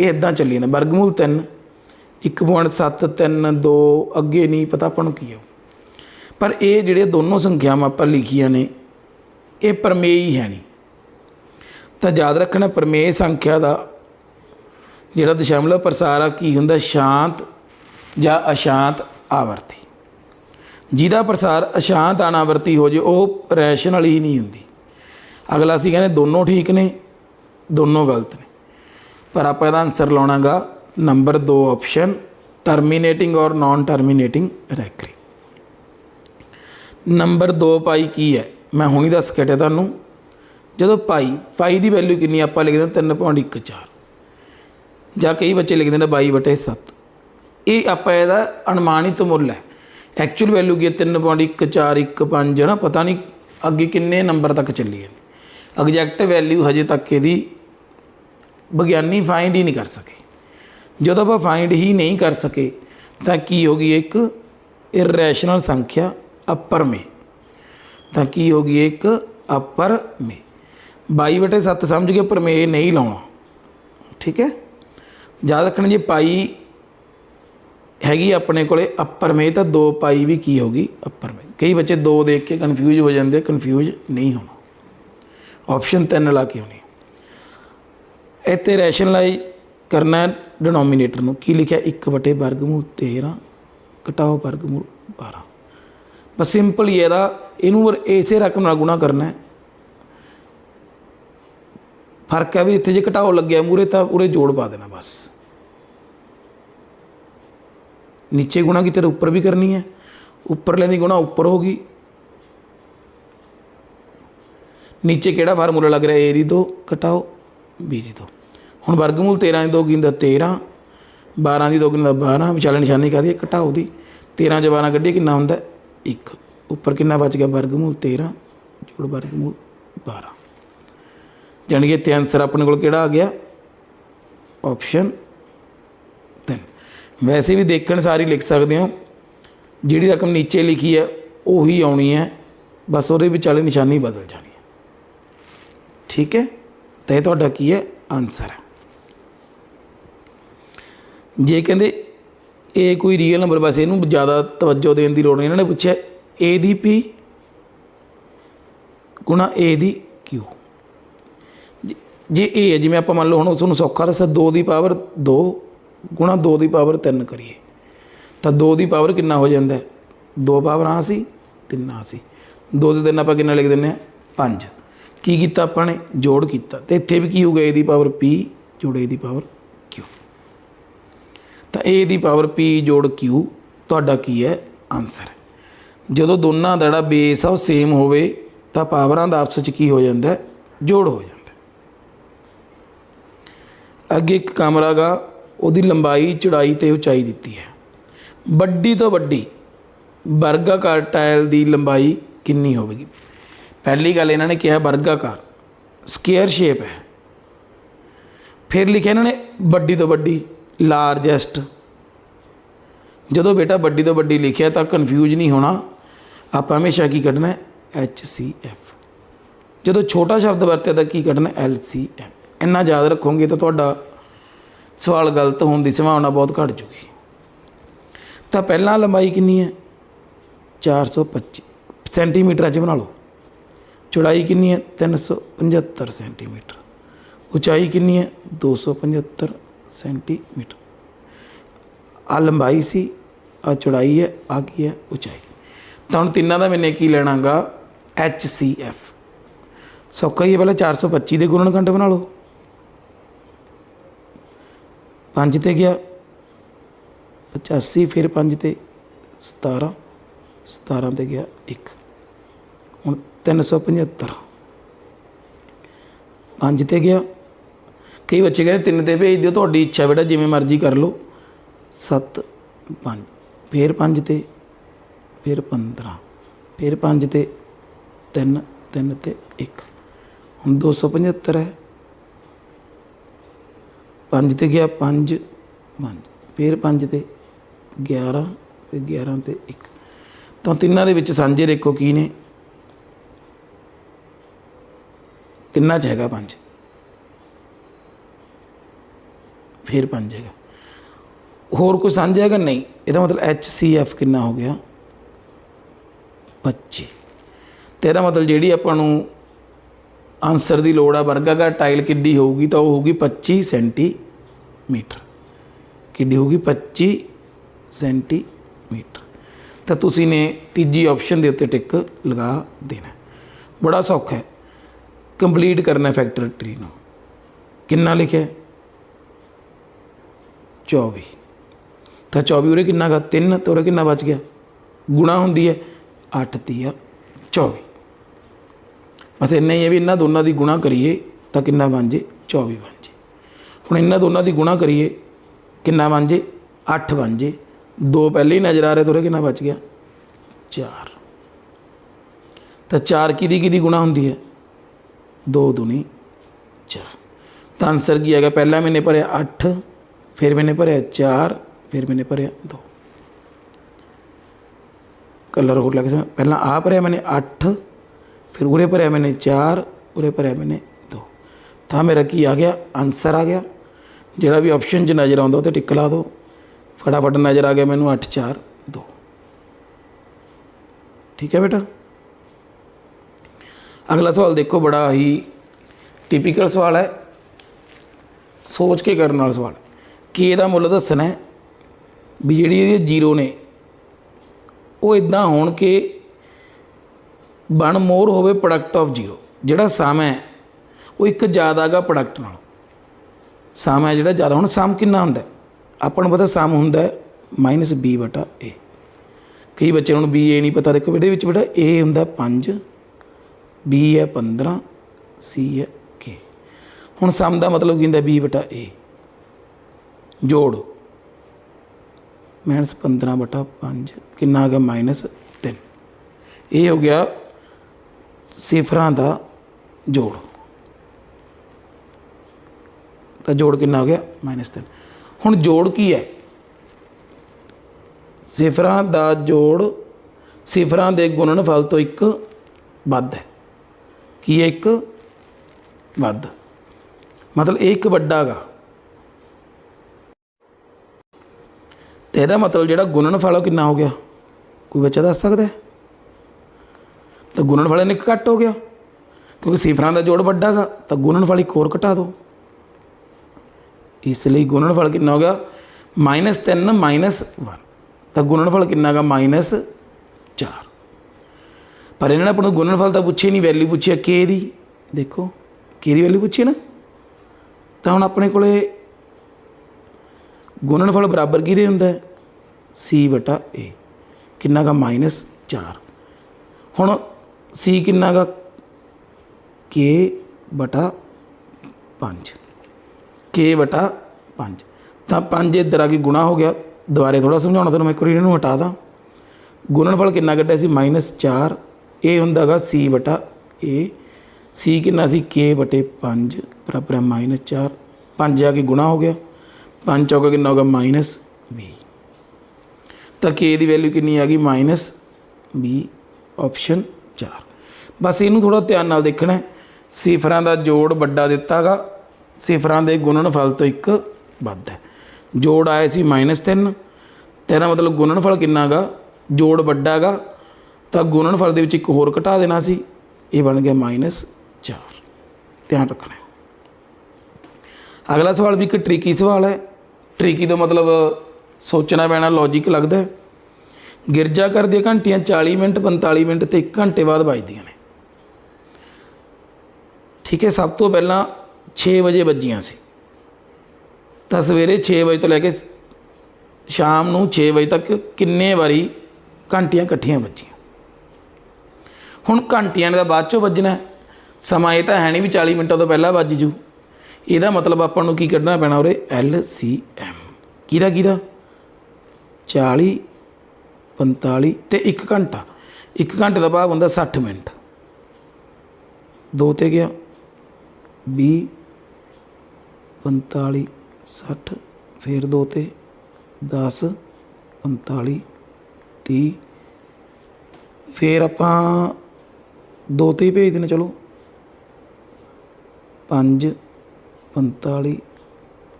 ਇਹ ਇਦਾਂ ਚੱਲੀ ਜਾਂਦਾ ਵਰਗਮੂਲ 3 1.7 3 2 ਅੱਗੇ ਨਹੀਂ, ਪਤਾ ਆਪਾਂ ਨੂੰ ਕੀ ਆਉ ਪਰ ਇਹ ਜਿਹੜੇ ਦੋਨੋਂ ਸੰਖਿਆਵਾਂ ਆਪਾਂ ਲਿਖੀਆਂ ਨੇ, ਇਹ ਪ੍ਰਮੇਈ ਹੈ ਨਹੀਂ। ਤਾਂ ਯਾਦ ਰੱਖਣਾ ਪ੍ਰਮੇय ਸੰਖਿਆ ਦਾ ਜਿਹੜਾ ਦਸ਼ਮਲਵ ਪ੍ਰਸਾਰ ਆ, ਕੀ ਹੁੰਦਾ? ਸ਼ਾਂਤ ਜਾਂ ਅਸ਼ਾਂਤ ਆਵਰਤੀ। ਜਿਹਦਾ ਪ੍ਰਸਾਰ ਅਸ਼ਾਂਤ ਅਨਾਵਰਤੀ ਹੋ ਜੇ, ਉਹ ਰੈਸ਼ਨਲ ਹੀ ਨਹੀਂ ਹੁੰਦੀ। ਅਗਲਾ ਅਸੀਂ ਕਹਿੰਦੇ ਦੋਨੋਂ ਠੀਕ ਨੇ, ਦੋਨੋਂ ਗਲਤ ਨੇ। ਪਰ ਆਪਾਂ ਇਹਦਾ ਆਨਸਰ ਲਾਉਣਾਗਾ। ਨੰਬਰ 2 ਆਪਸ਼ਨ ਟਰਮੀਨੇਟਿੰਗ ਔਰ non terminating recurring number 2 pi ਕੀ ਹੈ? ਮੈਂ ਹੁਣੀ ਦੱਸ ਕੇ ਟਿਆ ਤੁਹਾਨੂੰ। ਜਦੋਂ ਪਾਈ ਪਾਈ ਦੀ ਵੈਲਿਊ ਕਿੰਨੀ ਆਪਾਂ ਲਿਖਦੇ ਹਾਂ 3.14 ਜਾਂ ਕਈ ਬੱਚੇ ਲਿਖਦੇ ਨੇ 22 ਬਟੇ 7 ਇਹ ਆਪਾਂ ਇਹਦਾ ਅਨੁਮਾਨਿਤ ਮੁੱਲ ਹੈ। ਐਕਚੁਅਲ ਵੈਲਿਊ ਕੀ ਹੈ? 3.1415 ਨਾ? ਪਤਾ ਨਹੀਂ ਅੱਗੇ ਕਿੰਨੇ ਨੰਬਰ ਤੱਕ ਚੱਲੀ ਜਾਂਦੀ। ਐਗਜ਼ੈਕਟ ਵੈਲਿਊ ਹਜੇ ਤੱਕ ਇਹਦੀ ਵਿਗਿਆਨੀ ਫਾਈਂਡ ਹੀ ਨਹੀਂ ਕਰ ਸਕੇ। ਜਦੋਂ ਆਪਾਂ ਫਾਈਂਡ ਹੀ ਨਹੀਂ ਕਰ ਸਕੇ, ਤਾਂ ਕੀ ਹੋ ਗਈ ਇੱਕ ਇਰੈਸ਼ਨਲ ਸੰਖਿਆ ਅਪਰ ਮੇ। ਤਾਂ ਕੀ ਹੋ ਗਈ ਇੱਕ ਅਪਰ ਮੇ। 22 ਬਟੇ 7 ਸਮਝ ਕੇ ਪ੍ਰਮੇय ਨਹੀਂ ਲਾਉਣਾ। ਠੀਕ ਹੈ? ਯਾਦ ਰੱਖਣਾ ਜੇ ਪਾਈ ਹੈਗੀ ਆਪਣੇ ਕੋਲੇ ਅਪਰ ਮੇ, ਤਾਂ 2 ਪਾਈ ਵੀ ਕੀ ਹੋਗੀ ਅਪਰ ਮੇ। ਕਈ ਬੱਚੇ 2 ਦੇਖ ਕੇ ਕਨਫਿਊਜ਼ ਹੋ ਜਾਂਦੇ ਕਨਫਿਊਜ਼ ਨਹੀਂ ਹੋਣਾ। ਆਪਸ਼ਨ 3 ਲਾ ਕੇ ਹੋਣੀ ਇੱਥੇ ਰੈਸ਼ਨਲਾਈਜ਼ ਕਰਨਾ ਡਿਨੋਮੀਨੇਟਰ ਨੂੰ। ਕੀ ਲਿਖਿਆ? 1 ਵਟੇ ਵਰਗਮੂਲ 13 ਘਟਾਓ ਵਰਗਮੂਲ 12 ਬਸ ਸਿੰਪਲ ਹੀ ਇਹਦਾ। ਇਹਨੂੰ ਇਸੇ ਰਕਮ ਨਾਲ ਗੁਣਾ ਕਰਨਾ ਹੈ। ਫ਼ਰਕ ਹੈ ਵੀ ਇੱਥੇ ਜੇ ਘਟਾਓ ਲੱਗਿਆ ਮੂਰੇ ਤਾਂ ਉਰੇ ਜੋੜ ਪਾ ਦੇਣਾ ਬਸ। ਨੀਚੇ ਗੁਣਾ ਕੀਤੀ ਤਾਂ ਉੱਪਰ ਵੀ ਕਰਨੀ ਹੈ। ਉੱਪਰਲੇ ਦੀ ਗੁਣਾ ਉੱਪਰ ਹੋਗੀ ਨੀਚੇ ਕਿਹੜਾ ਫਾਰਮੂਲਾ ਲੱਗ ਰਿਹਾ? ਏਰੀ ਦੀ ਦੋ, ਘਟਾਓ ਬੀ ਦੀ ਦੋ ਹੁਣ ਵਰਗਮੂਲ 13 ਦੀ ਦੋ ਗਿੰਦਾ 13 12 ਦੀ ਦੋ ਗਿੰਦਾ 12 ਵਿਚਾਲੇ ਨਿਸ਼ਾਨੀ ਕਾਦੀ ਹੈ ਘਟਾਓ ਦੀ। 13 ਚ 12 ਕੱਢੀਏ, ਕਿੰਨਾ ਹੁੰਦਾ? 1 ਉੱਪਰ ਕਿੰਨਾ ਬਚ ਗਿਆ? ਵਰਗਮੂਲ 13 ਜੋੜ ਵਰਗਮੂਲ 12 ਜਾਣੀ ਕਿ ਇੱਥੇ ਆਨਸਰ ਆਪਣੇ ਕੋਲ ਕਿਹੜਾ ਆ ਗਿਆ? ਆਪਸ਼ਨ 3 ਵੈਸੇ ਵੀ ਦੇਖਣ ਸਾਰੀ ਲਿਖ ਸਕਦੇ ਹੋ। ਜਿਹੜੀ ਰਕਮ ਨੀਚੇ ਲਿਖੀ ਹੈ, ਉਹੀ ਆਉਣੀ ਹੈ। ਬਸ ਉਹਦੇ ਵਿਚਾਲੇ ਨਿਸ਼ਾਨੀ ਬਦਲ ਜਾਣੀ ਹੈ। ਠੀਕ ਹੈ? ਤਾਂ ਇਹ ਤੁਹਾਡਾ ਕੀ ਹੈ ਆਨਸਰ ਹੈ। ਜੇ ਕਹਿੰਦੇ ਇਹ ਕੋਈ ਰੀਅਲ ਨੰਬਰ ਬਸ ਇਹਨੂੰ ਜ਼ਿਆਦਾ ਤਵੱਜੋ ਦੇਣ ਦੀ ਲੋੜ ਨਹੀਂ, ਇਹਨਾਂ ਨੇ ਪੁੱਛਿਆ a ਦੀ p ਗੁਣਾ a ਦੀ q ਜੇ- ਜੇ a ਹੈ, ਜਿਵੇਂ ਆਪਾਂ ਮੰਨ ਲਓ ਹੁਣ ਤੁਹਾਨੂੰ ਸੌਖਾ ਦੱਸਿਆ 2 ਦੀ ਪਾਵਰ 2 ਗੁਣਾ 2 ਦੀ ਪਾਵਰ 3 ਕਰੀਏ। ਤਾਂ 2 ਦੀ ਪਾਵਰ ਕਿੰਨਾ ਹੋ ਜਾਂਦਾ ਹੈ? 2 ਪਾਵਰ ਆ ਸੀ 3 ਆ ਸੀ। 2 ਦੇ 3 ਆਪਾਂ ਕਿੰਨਾ ਲਿਖ ਦਿੰਦੇ ਆ 5 ਕੀ ਕੀਤਾ ਆਪਾਂ ਨੇ? ਜੋੜ ਕੀਤਾ। ਤੇ ਇੱਥੇ ਵੀ ਕੀ ਹੋ ਗਿਆ? A ਦੀ ਪਾਵਰ p ਜੋੜ a ਦੀ ਪਾਵਰ q ਤਾਂ a ਦੀ ਪਾਵਰ p ਜੋੜ q ਤੁਹਾਡਾ ਕੀ ਹੈ? ਆਨਸਰ ਜਦੋਂ ਦੋਨਾਂ ਦਾ ਜਿਹੜਾ ਬੇਸ ਆ ਉਹ ਸੇਮ ਹੋਵੇ, ਤਾਂ ਪਾਵਰਾਂ ਦਾ ਆਪਸ ਵਿੱਚ ਕੀ ਹੋ ਜਾਂਦਾ ਜੋੜ ਹੋ ਜਾਂਦਾ ਅੱਗੇ ਇੱਕ ਕਮਰਾ ਗਾ, ਉਹਦੀ ਲੰਬਾਈ, ਚੌੜਾਈ ਤੇ ਉਚਾਈ ਦਿੱਤੀ ਹੈ। ਵੱਡੀ ਤੋਂ ਵੱਡੀ, ਵਰਗਾਕਾਰ ਟਾਇਲ ਦੀ ਲੰਬਾਈ ਕਿੰਨੀ ਹੋਵੇਗੀ? ਪਹਿਲੀ ਗੱਲ ਇਹਨਾਂ ਨੇ ਕਿਹਾ ਵਰਗਾਕਾਰ, ਸਕੁਅਰ ਸ਼ੇਪ ਹੈ। ਫਿਰ ਲਿਖਿਆ ਇਹਨਾਂ ਨੇ ਵੱਡੀ ਤੋਂ ਵੱਡੀ, ਲਾਰਜੈਸਟ। ਜਦੋਂ ਬੇਟਾ ਵੱਡੀ ਤੋਂ ਵੱਡੀ ਲਿਖਿਆ ਤਾਂ ਕਨਫਿਊਜ਼ ਨਹੀਂ ਹੋਣਾ, ਆਪਾਂ ਹਮੇਸ਼ਾ ਕੀ ਕੱਢਣਾ ਹੈ? ਐਚ ਸੀ ਐਫ ਜਦੋਂ ਛੋਟਾ ਸ਼ਬਦ ਵਰਤਿਆ ਤਾਂ ਕੀ ਕੱਢਣਾ ਐਲ ਸੀ ਐਮ ਇੰਨਾ ਯਾਦ ਰੱਖੋਗੇ ਤਾਂ ਤੁਹਾਡਾ ਸਵਾਲ ਗਲਤ ਹੋਣ ਦੀ ਸੰਭਾਵਨਾ ਬਹੁਤ ਘਟ ਜੂਗੀ। ਤਾਂ ਪਹਿਲਾਂ ਲੰਬਾਈ ਕਿੰਨੀ ਹੈ? 425 ਸੈਂਟੀਮੀਟਰਾਂ ਚ ਬਣਾ ਲਓ। ਚੌੜਾਈ ਕਿੰਨੀ ਹੈ? 375 ਸੈਂਟੀਮੀਟਰ। ਉਚਾਈ ਕਿੰਨੀ ਹੈ? 275 ਸੈਂਟੀਮੀਟਰ। ਆ ਲੰਬਾਈ ਸੀ ਆ ਚੌੜਾਈ ਹੈ ਆ ਕੀ ਹੈ? ਉਚਾਈ। ਤਾਂ ਹੁਣ ਤਿੰਨਾਂ ਦਾ ਮੈਨੇ ਕੀ ਲੈਣਾਗਾ? H C F. ਸੌਖਾ ਹੀ ਹੈ ਪਹਿਲਾਂ 425 ਦੇ ਗੁਣਨਖੰਡ ਬਣਾ ਲਓ। 5 ਤੇ ਗਿਆ 85 ਫਿਰ 5 ਤੇ 17 17 ਤੇ ਗਿਆ 1 ਹੁਣ 375 5 ਤੇ ਗਿਆ। ਕਈ ਬੱਚੇ ਕਹਿੰਦੇ ਤਿੰਨ ਤੇ ਭੇਜ ਦਿਓ, ਤੁਹਾਡੀ ਇੱਛਾ ਬੇਟਾ, ਜਿਵੇਂ ਮਰਜ਼ੀ ਕਰ ਲਓ। 7 5 ਫਿਰ 5 ਤੇ, ਫਿਰ 15 ਫਿਰ 5 ਤੇ 3 3 ਤੇ 1 ਹੁਣ 275 ਹੈ। 5 ਤੇ ਗਿਆ 5 5 ਫਿਰ 5 ਤੇ 11 ਫਿਰ 11 ਤੇ 1 ਤਾਂ ਤਿੰਨਾਂ ਦੇ ਵਿੱਚ ਸਾਂਝੇ ਦੇਖੋ ਕੀ ਨੇ। ਤਿੰਨਾਂ 'ਚ ਹੈਗਾ 5 ਫਿਰ 5 ਹੈਗਾ। ਹੋਰ ਕੋਈ ਸਾਂਝਾ ਹੈਗਾ? ਨਹੀਂ। ਇਹਦਾ ਮਤਲਬ ਐਚ ਸੀ ਐਫ ਕਿੰਨਾ ਹੋ ਗਿਆ? 25 ਤੇ ਇਹਦਾ ਮਤਲਬ ਜਿਹੜੀ ਆਪਾਂ ਨੂੰ ਆਨਸਰ ਦੀ ਲੋੜ ਆ ਵਰਗਾਕਾਰ ਟਾਈਲ ਕਿੱਡੀ ਹੋਊਗੀ ਤਾਂ ਉਹ ਹੋਊਗੀ 25 ਸੈਂਟੀਮੀਟਰ। ਕਿੱਡੀ ਹੋਊਗੀ? 25 ਸੈਂਟੀਮੀਟਰ। ਤਾਂ ਤੁਸੀਂ ਨੇ ਤੀਜੀ ਆਪਸ਼ਨ ਦੇ ਉੱਤੇ ਟਿਕ ਲਗਾ ਦੇਣਾ। ਬੜਾ ਸੌਖਾ ਹੈ। ਕੰਪਲੀਟ ਕਰਨਾ ਫੈਕਟਰ ਟਰੀ ਨੂੰ। ਕਿੰਨਾ ਲਿਖਿਆ ਹੈ? 24 ਤਾਂ 24 ਉਰੇ ਕਿੰਨਾ ਗਾ? 3 ਤੇ ਉਰੇ ਕਿੰਨਾ ਬਚ ਗਿਆ? ਗੁਣਾ ਹੁੰਦੀ ਹੈ 8 ਤੀਆ 24 ਬਸ ਇੰਨਾ ਹੀ ਹੈ ਵੀ ਇਹਨਾਂ ਦੋਨਾਂ ਦੀ ਗੁਣਾ ਕਰੀਏ ਤਾਂ ਕਿੰਨਾ ਬਣ ਜੇ? 24 ਬਣ ਜੇ। ਹੁਣ ਇਹਨਾਂ ਦੋਨਾਂ ਦੀ ਗੁਣਾ ਕਰੀਏ, ਕਿੰਨਾ ਬਣ ਜੇ? 8 ਬਣ ਜੇ। ਦੋ ਪਹਿਲੇ ਹੀ ਨਜ਼ਰ ਆ ਰਹੇ ਤੋਰੇ ਕਿੰਨਾ ਬਚ ਗਿਆ? 4 ਤਾਂ 4 ਕਿਹਦੀ ਕਿਹਦੀ ਗੁਣਾ ਹੁੰਦੀ ਹੈ? 2 ਦੁਨੀ। 4 ਤਾਂ ਆਨਸਰ ਕੀ ਹੈਗਾ? ਪਹਿਲਾਂ ਮੈਨੇ ਭਰਿਆ 8 ਫਿਰ ਮੈਨੇ ਭਰਿਆ 4 ਫਿਰ ਮੈਨੇ ਭਰਿਆ 2 ਕਲਰ ਹੋਰ ਲੱਗ ਸਕਦਾ। ਪਹਿਲਾਂ ਆ ਭਰਿਆ ਮੈਨੇ 8 ਫਿਰ ਉਰੇ ਭਰਿਆ ਮੈਨੇ 4 ਉਰੇ ਭਰਿਆ ਮੈਨੇ 2 ਤਾਂ ਮੇਰਾ ਕੀ ਆ ਗਿਆ? ਆਨਸਰ ਆ ਗਿਆ। ਜਿਹੜਾ ਵੀ ਆਪਸ਼ਨ 'ਚ ਨਜ਼ਰ ਆਉਂਦਾ ਉਹ ਤੇ ਟਿਕ ਲਾ ਦਿਓ ਫਟਾਫਟ ਨਜ਼ਰ ਆ ਗਿਆ ਮੈਨੂੰ 8 4 2 ਠੀਕ ਹੈ ਬੇਟਾ? ਅਗਲਾ ਸਵਾਲ ਦੇਖੋ, ਬੜਾ ਹੀ ਟਿਪੀਕਲ ਸਵਾਲ ਹੈ। ਸੋਚ ਕੇ ਕਰਨ ਵਾਲਾ ਸਵਾਲ। ਕਿ ਇਹਦਾ ਮੁੱਲ ਦੱਸਣਾ ਹੈ ਵੀ ਜਿਹੜੀ ਇਹਦੇ ਜ਼ੀਰੋ ਨੇ, ਉਹ ਇਦਾਂ ਹੋਣ ਕਿ ਬਣ ਮੋਰ ਹੋਵੇ ਪ੍ਰੋਡਕਟ ਆਫ ਜ਼ੀਰੋ ਜਿਹੜਾ ਸਮ ਹੈ, ਉਹ ਇੱਕ ਜ਼ਿਆਦਾਗਾ ਪ੍ਰੋਡਕਟ ਨਾਲ। ਸਮ ਹੈ ਜਿਹੜਾ ਜ਼ਿਆਦਾ, ਹੁਣ ਸਮ ਕਿੰਨਾ ਹੁੰਦਾ ਆਪਾਂ ਨੂੰ ਪਤਾ ਸਮ ਹੁੰਦਾ ਮਾਈਨਸ ਬੀ ਬਟਾ ਏ ਕਈ ਬੱਚਿਆਂ ਨੂੰ ਬੀ ਏ ਨਹੀਂ ਪਤਾ। ਦੇਖੋ ਇਹਦੇ ਵਿੱਚ ਬੇਟਾ ਏ ਹੁੰਦਾ 5 ਬੀ ਹੈ 15 ਸੀ ਹੈ ਕੇ ਹੁਣ ਸਮ ਦਾ ਮਤਲਬ ਕੀ ਹੁੰਦਾ ਬੀ ਬਟਾ ਏ ਜੋੜ। ਮਾਈਨਸ 15 ਬਟਾ 5 ਕਿੰਨਾ ਆ ਗਿਆ? ਮਾਈਨਸ 3 ਇਹ ਹੋ ਗਿਆ ਸਿਫਰਾਂ ਦਾ ਜੋੜ। ਤਾਂ ਜੋੜ ਕਿੰਨਾ ਹੋ ਗਿਆ? ਮਾਈਨਸ 3 ਹੁਣ ਜੋੜ ਕੀ ਹੈ? ਸਿਫਰਾਂ ਦਾ ਜੋੜ ਸਿਫਰਾਂ ਦੇ ਗੁਣਨਫਲ ਤੋਂ ਇੱਕ ਵੱਧ ਹੈ। ਕੀ ਹੈ ਇੱਕ? ਵੱਧ। ਮਤਲਬ ਇਹ ਇੱਕ ਵੱਡਾ ਗਾ। ਤੇ ਇਹਦਾ ਮਤਲਬ ਜਿਹੜਾ ਗੁਣਨਫਲ ਉਹ ਕਿੰਨਾ ਹੋ ਗਿਆ? ਕੋਈ ਬੱਚਾ ਦੱਸ ਸਕਦਾ ਤਾਂ ਗੁਣਨਫਲ ਇਹਨੇ ਇੱਕ ਘੱਟ ਹੋ ਗਿਆ। ਕਿਉਂਕਿ ਸਿਫਰਾਂ ਦਾ ਜੋੜ ਵੱਡਾ ਗਾ, ਤਾਂ ਗੁਣਨਫਲ ਇੱਕ ਹੋਰ ਘਟਾ ਦਿਓ ਇਸ ਲਈ ਗੁਣਨਫਲ ਕਿੰਨਾ ਹੋ ਗਿਆ? ਮਾਈਨਸ 3 ਮਾਈਨਸ 1 ਤਾਂ ਗੁਣਨਫਲ ਕਿੰਨਾ ਗਾ? ਮਾਈਨਸ 4 ਪਰ ਇਹਨਾਂ ਨੇ ਆਪਾਂ ਨੂੰ ਗੁਣਨਫਲ ਤਾਂ ਪੁੱਛੇ ਨਹੀਂ ਵੈਲਿਊ ਪੁੱਛਿਆ k ਦੀ ਦੇਖੋ k ਦੀ ਵੈਲਿਊ ਪੁੱਛੀ ਨਾ? ਤਾਂ ਹੁਣ ਆਪਣੇ ਕੋਲੇ ਗੁਣਨਫਲ ਬਰਾਬਰ ਕਿਹਦੇ ਹੁੰਦਾ ਹੈ? C ਬਟਾ a ਕਿੰਨਾ ਗਾ ਮਾਈਨਸ 4 ਹੁਣ c ਕਿੰਨਾ ਗਾ? K ਬਟਾ 5 k ਬਟਾ 5 ਤਾਂ 5 ਇੱਧਰ ਆ ਕੇ ਗੁਣਾ ਹੋ ਗਿਆ। ਦੁਬਾਰੇ ਥੋੜਾ ਸਮਝਾਉਣਾ ਤੁਹਾਨੂੰ ਮੈਂ ਇੱਕ ਵਾਰੀ ਇਹਨੂੰ ਹਟਾ ਦਾਂ। ਗੁਣਨਫਲ ਕਿੰਨਾ ਕੱਢਿਆ ਸੀ? ਮਾਈਨਸ 4 ਇਹ ਹੁੰਦਾਗਾ c ਬਟਾ a c ਕਿੰਨਾ ਸੀ? K ਬਟੇ 5 ਬਰਾਬਰ ਹੈ ਮਾਈਨਸ 4 5 ਆ ਕੇ ਗੁਣਾ ਹੋ ਗਿਆ। 5 ਚੌਕਾ ਕਿੰਨਾ ਹੋਗਾ ਮਾਈਨਸ 20 ਤਾਂ k ਦੀ ਵੈਲਿਊ ਕਿੰਨੀ ਆ ਗਈ? ਮਾਈਨਸ 20 ਆਪਸ਼ਨ 4 ਬਸ ਇਹਨੂੰ ਥੋੜਾ ਧਿਆਨ ਨਾਲ ਦੇਖਣਾ ਹੈ। ਸਿਫਰਾਂ ਦਾ ਜੋੜ ਵੱਡਾ ਦਿੱਤਾਗਾ ਸਿਫਰਾਂ ਦੇ ਗੁਣਨਫਲ ਤੋਂ ਇੱਕ ਵੱਧ ਹੈ। ਜੋੜ ਆਇਆ ਸੀ -3 ਤੇਰਾ ਮਤਲਬ ਗੁਣਨਫਲ ਕਿੰਨਾ ਗਾ? ਜੋੜ ਵੱਡਾ ਗਾ। ਤਾਂ ਗੁਣਨਫਲ ਦੇ ਵਿੱਚ ਇੱਕ ਹੋਰ ਘਟਾ ਦੇਣਾ ਸੀ, ਇਹ ਬਣ ਗਿਆ -4 ਧਿਆਨ ਰੱਖਣਾ ਅਗਲਾ ਸਵਾਲ ਵੀ ਇੱਕ ਟ੍ਰਿਕੀ ਸਵਾਲ ਹੈ। ਟ੍ਰਿਕੀ ਦਾ ਮਤਲਬ ਸੋਚਣਾ ਪੈਣਾ ਲੌਜੀਕ ਲੱਗਦਾ ਹੈ। ਗਿਰਜਾ ਕਰਦੀਆਂ ਘੰਟੀਆਂ 40 ਮਿੰਟ 45 ਮਿੰਟ ਤੇ 1 ਘੰਟੇ ਬਾਅਦ ਵੱਜਦੀਆਂ ਨੇ। ਠੀਕ ਹੈ, ਸਭ ਤੋਂ ਪਹਿਲਾਂ 6 ਵਜੇ ਵੱਜੀਆਂ ਸੀ। ਤਾਂ ਸਵੇਰੇ 6 ਵਜੇ ਤੋਂ ਲੈ ਕੇ ਸ਼ਾਮ ਨੂੰ 6 ਵਜੇ ਤੱਕ ਕਿੰਨੇ ਵਾਰੀ ਘੰਟੀਆਂ ਇਕੱਠੀਆਂ ਵੱਜੀਆਂ? ਹੁਣ ਘੰਟਿਆਂ ਦਾ ਬਾਅਦ ਚੋਂ ਵੱਜਣਾ ਸਮਾਂ ਇਹ ਤਾਂ ਹੈ ਨਹੀਂ ਵੀ 40 ਮਿੰਟਾਂ ਤੋਂ ਪਹਿਲਾਂ ਵੱਜ ਜੂ। ਇਹਦਾ ਮਤਲਬ ਆਪਾਂ ਨੂੰ ਕੀ ਕੱਢਣਾ ਪੈਣਾ ਉਰੇ? L C M. ਕਿਹਦਾ ਕਿਹਦਾ? 40 45 ਤੇ 1 ਘੰਟਾ। 1 ਘੰਟੇ ਦਾ ਭਾਵ ਹੁੰਦਾ 60 ਮਿੰਟ। ਦੋ ਤੇ ਗਿਆ। 20 45 60 ਫਿਰ ਦੋ ਤੇ। 10 45 30 ਫਿਰ ਆਪਾਂ ਦੋ ਤੇ ਹੀ ਭੇਜ ਦੇਣਾ, ਚਲੋ। 5 45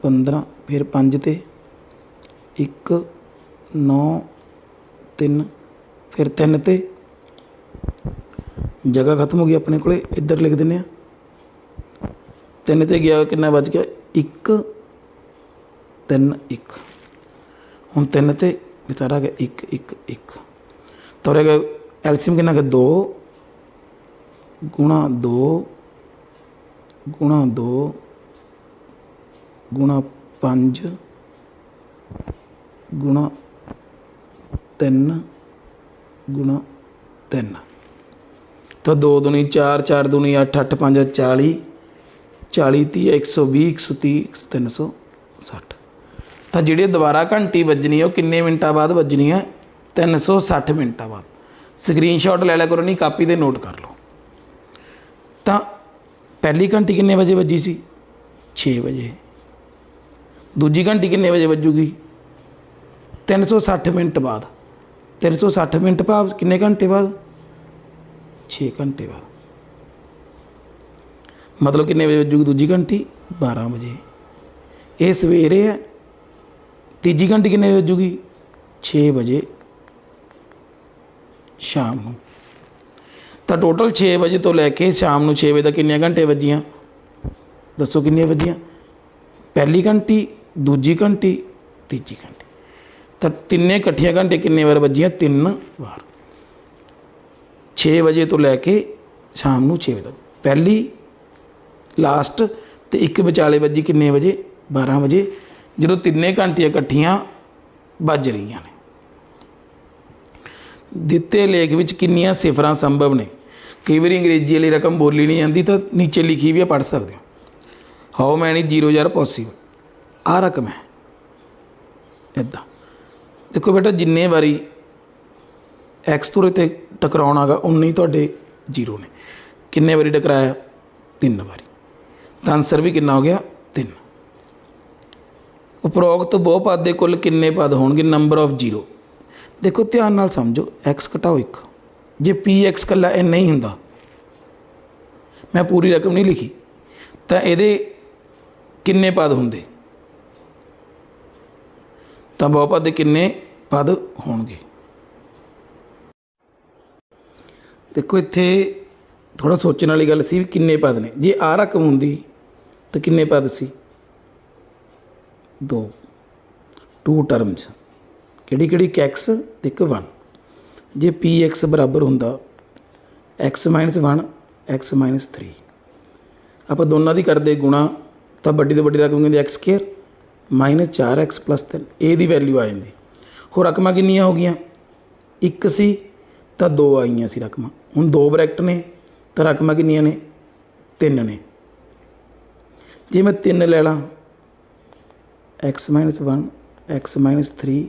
15 ਫਿਰ ਪੰਜ ਤੇ। 1 9 3 ਫਿਰ ਤਿੰਨ ਤੇ। ਜਗ੍ਹਾ ਖਤਮ ਹੋ ਗਈ ਆਪਣੇ ਕੋਲੇ, ਇੱਧਰ ਲਿਖ ਦਿੰਨੇ ਆ ਤਿੰਨ ਤੇ ਗਿਆ, ਕਿੰਨਾ ਬਚ ਗਿਆ? 1 3 1 ਹੁਣ ਤਿੰਨ ਤੇ ਵਿਚਾਰਾ ਗਿਆ 1 1 1 ਤਾਂ ਰਹੇਗਾ ਐਲਸੀਐਮ ਕਿੰਨਾ ਗਿਆ 2 ਗੁਣਾ 2 ਗੁਣਾ 2 ਗੁਣਾ 5 ਗੁਣਾ 3 ਗੁਣਾ 3 ਤਾਂ 2 ਦੁਨੀ 4 4 ਦੁਨੀ 8 8 5 40 40 30 120 130 360 ਤਾਂ ਜਿਹੜੇ ਦੁਬਾਰਾ ਘੰਟੀ ਵੱਜਣੀ ਹੈ ਉਹ ਕਿੰਨੇ ਮਿੰਟਾਂ ਬਾਅਦ ਵੱਜਣੀ ਹੈ 360 ਮਿੰਟਾਂ ਬਾਅਦ। ਸਕਰੀਨਸ਼ਾਟ ਲੈ ਲਿਆ ਕਰੋ, ਨਹੀਂ ਕਾਪੀ ਤੇ ਨੋਟ ਕਰ ਲਓ। ਤਾਂ ਪਹਿਲੀ ਘੰਟੀ ਕਿੰਨੇ ਵਜੇ ਵੱਜੀ ਸੀ? 6 ਵਜੇ। ਦੂਜੀ ਘੰਟੀ ਕਿੰਨੇ ਵਜੇ ਵੱਜੂਗੀ? 360 ਮਿੰਟ ਬਾਅਦ। 360 ਮਿੰਟ ਭਾਵ ਕਿੰਨੇ ਘੰਟੇ ਬਾਅਦ? 6 ਘੰਟੇ ਬਾਅਦ। ਮਤਲਬ ਕਿੰਨੇ ਵਜੇ ਵੱਜੂਗੀ ਦੂਜੀ ਘੰਟੀ? 12 ਵਜੇ। ਇਹ ਸਵੇਰੇ ਹੈ। ਤੀਜੀ ਘੰਟੀ ਕਿੰਨੇ ਵਜੇ ਵੱਜੂਗੀ? 6 ਵਜੇ। ਸ਼ਾਮ ਨੂੰ। ਤਾਂ ਟੋਟਲ 6 ਵਜੇ ਤੋਂ ਲੈ ਕੇ ਸ਼ਾਮ ਨੂੰ 6 ਵਜੇ ਤੱਕ ਕਿੰਨੇ ਘੰਟੇ ਵੱਜੀਆਂ? ਦੱਸੋ ਕਿੰਨੀਆਂ ਵੱਜੀਆਂ? ਪਹਿਲੀ ਘੰਟੀ, ਦੂਜੀ ਘੰਟੀ, ਤੀਜੀ ਘੰਟੀ। ਤਾਂ ਤਿੰਨੇ ਇਕੱਠੀਆਂ ਘੰਟੇ ਕਿੰਨੇ ਵਾਰ ਵੱਜੀਆਂ? ਤਿੰਨ ਵਾਰ। 6 ਵਜੇ ਤੋਂ ਲੈ ਕੇ ਸ਼ਾਮ ਨੂੰ 6 ਵਜੇ ਤੱਕ। ਪਹਿਲੀ ਲਾਸਟ ਤੇ ਇੱਕ ਵਿਚਾਲੇ ਵੱਜੀ ਕਿੰਨੇ ਵਜੇ? 12 ਵਜੇ। ਜਦੋਂ ਤਿੰਨੇ ਘੰਟੀਆਂ ਇਕੱਠੀਆਂ ਵੱਜ ਰਹੀਆਂ ਨੇ। ਦਿੱਤੇ ਲੇਖ ਵਿੱਚ ਕਿੰਨੀਆਂ ਸਿਫਰਾਂ ਸੰਭਵ ਨੇ? ਕਈ ਵਾਰੀ ਅੰਗਰੇਜ਼ੀ ਵਾਲੀ ਰਕਮ ਬੋਲੀ ਨਹੀਂ ਜਾਂਦੀ ਤਾਂ ਨੀਚੇ ਲਿਖੀ ਵੀ ਆ, ਪੜ੍ਹ ਸਕਦੇ ਹੋ। ਹਾਊ ਮੈਨੀ 00 ਪੋਸੀਬਲ ਆ ਰਕਮ ਹੈ। ਇਦਾਂ ਦੇਖੋ ਬੇਟਾ, ਜਿੰਨੇ ਵਾਰੀ ਐਕਸ ਤੁਰੇ ਤੇ ਟਕਰਾਉਣਾਗਾ ਉਨੇ ਹੀ ਤੁਹਾਡੇ ਜ਼ੀਰੋ ਨੇ। ਕਿੰਨੇ ਵਾਰੀ ਟਕਰਾਇਆ? ਤਿੰਨ ਵਾਰੀ। ਤਾਂ ਆਨਸਰ ਵੀ ਕਿੰਨਾ ਹੋ ਗਿਆ? ਤਿੰਨ। ਉਪਰੋਕਤ ਬਹੁਪਦ ਦੇ ਕੁੱਲ ਕਿੰਨੇ ਪਦ ਹੋਣਗੇ? ਨੰਬਰ ਆਫ ਜ਼ੀਰੋ ਦੇਖੋ, ਧਿਆਨ ਨਾਲ ਸਮਝੋ। X ਘਟਾਓ 1 ਜੇ px ਕੱਲਾ ਇਹ ਨਹੀਂ ਹੁੰਦਾ, ਮੈਂ ਪੂਰੀ ਰਕਮ ਨਹੀਂ ਲਿਖੀ, ਤਾਂ ਇਹਦੇ ਕਿੰਨੇ ਪਦ ਹੁੰਦੇ? ਤਾਂ ਬਹੁਪਦ ਦੇ ਕਿੰਨੇ ਪਦ ਹੋਣਗੇ? ਦੇਖੋ, ਇੱਥੇ ਥੋੜਾ ਸੋਚਣ ਵਾਲੀ ਗੱਲ ਸੀ ਵੀ ਕਿੰਨੇ ਪਦ ਨੇ। ਜੇ ਆ ਰਕਮ ਹੁੰਦੀ, ਤਾਂ ਕਿੰਨੇ ਪਦ ਸੀ? ਦੋ। ਟੂ ਟਰਮਸ ਕਿਹੜੀ ਕਿਹੜੀ ਇੱਕ x ਤੇ ਇੱਕ 1 ਜੇ px ਬਰਾਬਰ ਹੁੰਦਾ, x 1 x 3 ਆਪਾਂ ਦੋਨਾਂ ਦੀ ਕਰਦੇ ਗੁਣਾ, ਤਾਂ ਵੱਡੀ ਤੋਂ ਵੱਡੀ ਰਕਮ ਕਹਿੰਦੀ x ਸਕੁਅਰ ਮਾਈਨਸ 4x 3 ਇਹ ਦੀ ਵੈਲਿਊ ਆ ਜਾਂਦੀ। ਹੋਰ ਰਕਮਾਂ ਕਿੰਨੀਆਂ ਹੋ ਗਈਆਂ? ਇੱਕ ਸੀ, ਤਾਂ ਦੋ ਆਈਆਂ ਸੀ ਰਕਮਾਂ। ਹੁਣ ਦੋ ਬ੍ਰੈਕਟ ਨੇ, ਤਾਂ ਰਕਮਾਂ ਕਿੰਨੀਆਂ ਨੇ? ਤਿੰਨ ਨੇ। ਜੇ ਮੈਂ ਤਿੰਨ ਲੈ ਲਾਂ, x 1 x 3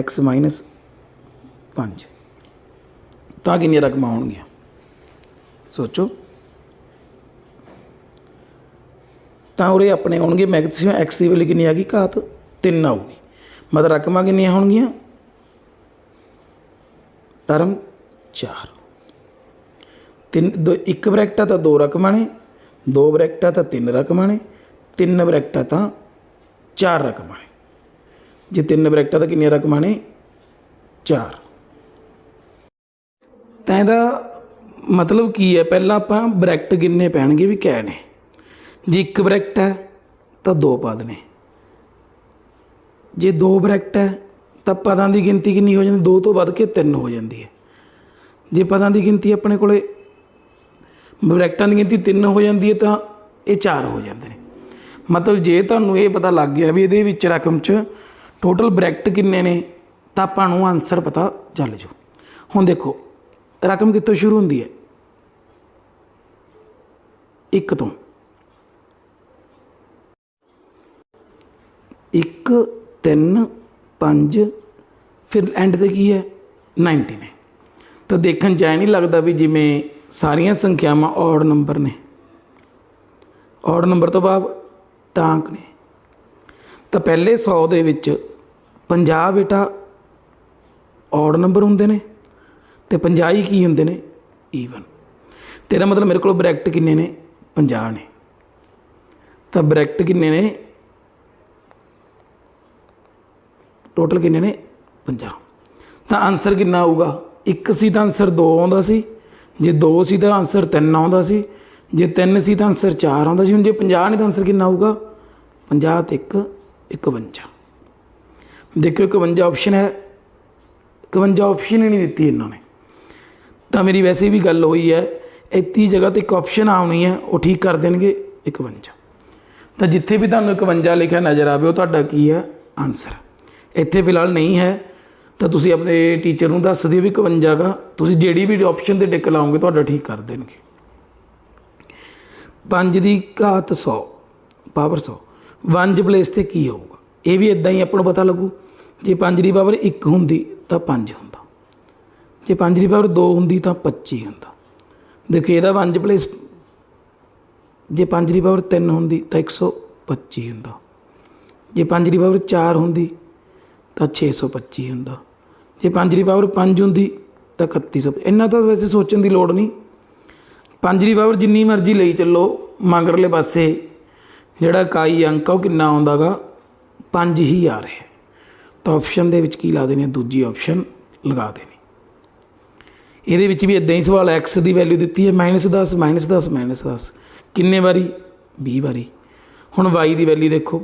x 5 ਤਾਂ ਕਿੰਨੀਆਂ ਰਕਮਾਂ ਆਉਣਗੀਆਂ? ਸੋਚੋ। ਤਾਂ ਉਰੇ ਆਪਣੇ ਆਉਣਗੇ ਮੈਕਸਿਮਮ x ਦੀ ਵੈਲਿਊ ਕਿੰਨੀ ਆ ਗਈ? ਘਾਤ 3 ਆਊਗੀ। ਮਤਲਬ ਰਕਮਾਂ ਕਿੰਨੀਆਂ ਹੋਣਗੀਆਂ? ਟਰਮ 4 ਤਿੰਨ, ਦੋ, ਇੱਕ ਬ੍ਰੈਕਟਾ ਤਾਂ ਦੋ ਰਕਮਾਂ ਨੇ, ਦੋ ਬ੍ਰੈਕਟਾ ਤਾਂ ਤਿੰਨ ਰਕਮਾਂ ਨੇ, ਤਿੰਨ ਬ੍ਰੈਕਟਾ ਤਾਂ ਚਾਰ ਰਕਮਾਂ ਨੇ। ਜੇ ਤਿੰਨ ਬ੍ਰੈਕਟਾਂ ਤਾਂ ਕਿੰਨੀਆਂ ਰਕਮਾਂ ਨੇ? ਚਾਰ। ਤਾਂ ਇਹਦਾ ਮਤਲਬ ਕੀ ਹੈ? ਪਹਿਲਾਂ ਆਪਾਂ ਬ੍ਰੈਕਟ ਗਿਣਨੇ ਪੈਣਗੇ ਵੀ ਕਿਆ ਨੇ। ਜੇ ਇੱਕ ਬ੍ਰੈਕਟ ਹੈ, ਤਾਂ ਦੋ ਪਦ ਨੇ ਜੇ ਦੋ ਬ੍ਰੈਕਟ ਹੈ, ਤਾਂ ਪਦਾਂ ਦੀ ਗਿਣਤੀ ਕਿੰਨੀ ਹੋ ਜਾਂਦੀ? ਦੋ ਤੋਂ ਵੱਧ ਕੇ ਤਿੰਨ ਹੋ ਜਾਂਦੀ ਹੈ। ਜੇ ਪਦਾਂ ਦੀ ਗਿਣਤੀ ਆਪਣੇ ਕੋਲੇ ਬ੍ਰੈਕਟਾਂ ਦੀ ਗਿਣਤੀ ਤਿੰਨ ਹੋ ਜਾਂਦੀ ਹੈ, ਤਾਂ ਇਹ ਚਾਰ ਹੋ ਜਾਂਦੇ ਨੇ। ਮਤਲਬ ਜੇ ਤੁਹਾਨੂੰ ਇਹ ਪਤਾ ਲੱਗ ਗਿਆ ਵੀ ਇਹਦੇ ਵਿੱਚ ਰਕਮ 'ਚ ਟੋਟਲ ਬ੍ਰੈਕਟ ਕਿੰਨੇ ਨੇ, ਤਾਂ ਆਪਾਂ ਨੂੰ ਆਨਸਰ ਪਤਾ ਚੱਲ ਜੂ। ਹੁਣ ਦੇਖੋ ਰਕਮ ਕਿੱਥੋਂ ਸ਼ੁਰੂ ਹੁੰਦੀ ਹੈ? ਇੱਕ ਤੋਂ। ਇੱਕ, ਤਿੰਨ, ਪੰਜ, ਫਿਰ ਐਂਡ ਤੇ ਕੀ ਹੈ? 90 ਨੇ। ਤਾਂ ਦੇਖਣ ਚ ਐ ਨਹੀਂ ਲੱਗਦਾ ਵੀ ਜਿਵੇਂ ਸਾਰੀਆਂ ਸੰਖਿਆਵਾਂ ਔਡ ਨੰਬਰ ਨੇ। ਔਡ ਨੰਬਰ ਤੋਂ ਬਾਅਦ ਟਾਂਕ ਨੇ। ਤਾਂ ਪਹਿਲੇ 100 ਦੇ ਵਿੱਚ 50 ਬੇਟਾ ਔਡ ਨੰਬਰ ਹੁੰਦੇ ਨੇ। ਤੇ 50 ਹੀ ਕੀ ਹੁੰਦੇ ਨੇ? ਈਵਨ ਤੇਰਾ ਮਤਲਬ ਮੇਰੇ ਕੋਲ ਬ੍ਰੈਕਟ ਕਿੰਨੇ ਨੇ? 50 ਨੇ। ਤਾਂ ਬ੍ਰੈਕਟ ਕਿੰਨੇ ਨੇ? ਟੋਟਲ ਕਿੰਨੇ ਨੇ? 50 ਤਾਂ ਆਨਸਰ ਕਿੰਨਾ ਆਊਗਾ? ਇੱਕ ਸੀ ਤਾਂ ਆਨਸਰ 2 ਆਉਂਦਾ ਸੀ। ਜੇ 2 ਸੀ ਤਾਂ ਆਨਸਰ 3 ਆਉਂਦਾ ਸੀ। ਜੇ 3 ਸੀ ਤਾਂ ਆਨਸਰ 4 ਆਉਂਦਾ ਸੀ। ਹੁਣ ਜੇ 50 ਨੇ ਤਾਂ ਆਨਸਰ ਕਿੰਨਾ ਆਊਗਾ? 50 ਤੇ 1 51 ਦੇਖਿਓ 51 ਆਪਸ਼ਨ ਹੈ। 51 ਆਪਸ਼ਨ ਹੀ ਨਹੀਂ ਦਿੱਤੀ ਇਹਨਾਂ ਨੇ। ਤਾਂ ਮੇਰੀ ਵੈਸੇ ਵੀ ਗੱਲ ਹੋਈ ਹੈ, ਇੱਤੀ ਜਗ੍ਹਾ ਤੇ ਇੱਕ ਆਪਸ਼ਨ ਆਉਣੀ ਹੈ, ਉਹ ਠੀਕ ਕਰ ਦੇਣਗੇ 51 ਤਾਂ ਜਿੱਥੇ ਵੀ ਤੁਹਾਨੂੰ 51 ਲਿਖਿਆ ਨਜ਼ਰ ਆਵੇ, ਉਹ ਤੁਹਾਡਾ ਕੀ ਹੈ? ਆਨਸਰ ਇੱਥੇ ਫਿਲਹਾਲ ਨਹੀਂ ਹੈ, ਤਾਂ ਤੁਸੀਂ ਆਪਣੇ ਟੀਚਰ ਨੂੰ ਦੱਸ ਦਿਓ ਵੀ 51 ਗਾ। ਤੁਸੀਂ ਜਿਹੜੀ ਵੀ ਆਪਸ਼ਨ ਤੇ ਟਿਕ ਲਾਓਗੇ, ਤੁਹਾਡਾ ਠੀਕ ਕਰ ਦੇਣਗੇ। 5 ਦੀ ਘਾਤ 100 ਪਾਵਰ 100 ਵੰਜ ਪਲੇਸ ਤੇ ਕੀ ਹੋਊਗਾ? ਇਹ ਵੀ ਇਦਾਂ ਹੀ ਆਪਾਂ ਨੂੰ ਪਤਾ ਲੱਗੂ। ਜੇ 5 ਦੀ ਪਾਵਰ 1 ਹੁੰਦੀ, ਤਾਂ 5 ਹੁੰਦਾ। ਜੇ 5 ਦੀ ਪਾਵਰ 2 ਹੁੰਦੀ ਤਾਂ 25 ਹੁੰਦਾ। ਦੇਖੋ ਇਹਦਾ ਵੰਜ ਪਲੇਸ ਜੇ 5 ਦੀ ਪਾਵਰ 3 ਹੁੰਦੀ ਤਾਂ 125 ਹੁੰਦਾ। ਜੇ 5 ਦੀ ਪਾਵਰ 4 ਹੁੰਦੀ ਤਾਂ 625 ਹੁੰਦਾ। ਜੇ 5 ਦੀ ਪਾਵਰ 5 ਹੁੰਦੀ ਤਾਂ 3100 ਇੰਨਾ ਤਾਂ ਵੈਸੇ ਸੋਚਣ ਦੀ ਲੋੜ ਨਹੀਂ। 5 ਦੀ ਪਾਵਰ ਜਿੰਨੀ ਮਰਜ਼ੀ ਲਈ ਚੱਲੋ, ਮਗਰਲੇ ਪਾਸੇ ਜਿਹੜਾ ਇਕਾਈ ਅੰਕ ਆ ਉਹ ਕਿੰਨਾ ਆਉਂਦਾਗਾ? 5 ਹੀ ਆ ਰਿਹਾ। ਤਾਂ ਆਪਸ਼ਨ ਦੇ ਵਿੱਚ ਕੀ ਲਾ ਦੇਣੇ ਦੂਜੀ ਆਪਸ਼ਨ ਲਗਾ ਦੇਣੀ। ਇਹਦੇ ਵਿੱਚ ਵੀ ਇਦਾਂ ਹੀ ਸਵਾਲ x ਦੀ ਵੈਲਿਊ ਦਿੱਤੀ ਹੈ -10 -10 -10 ਕਿੰਨੇ ਵਾਰੀ? 20 ਵਾਰੀ। ਹੁਣ y ਦੀ ਵੈਲਿਊ ਦੇਖੋ।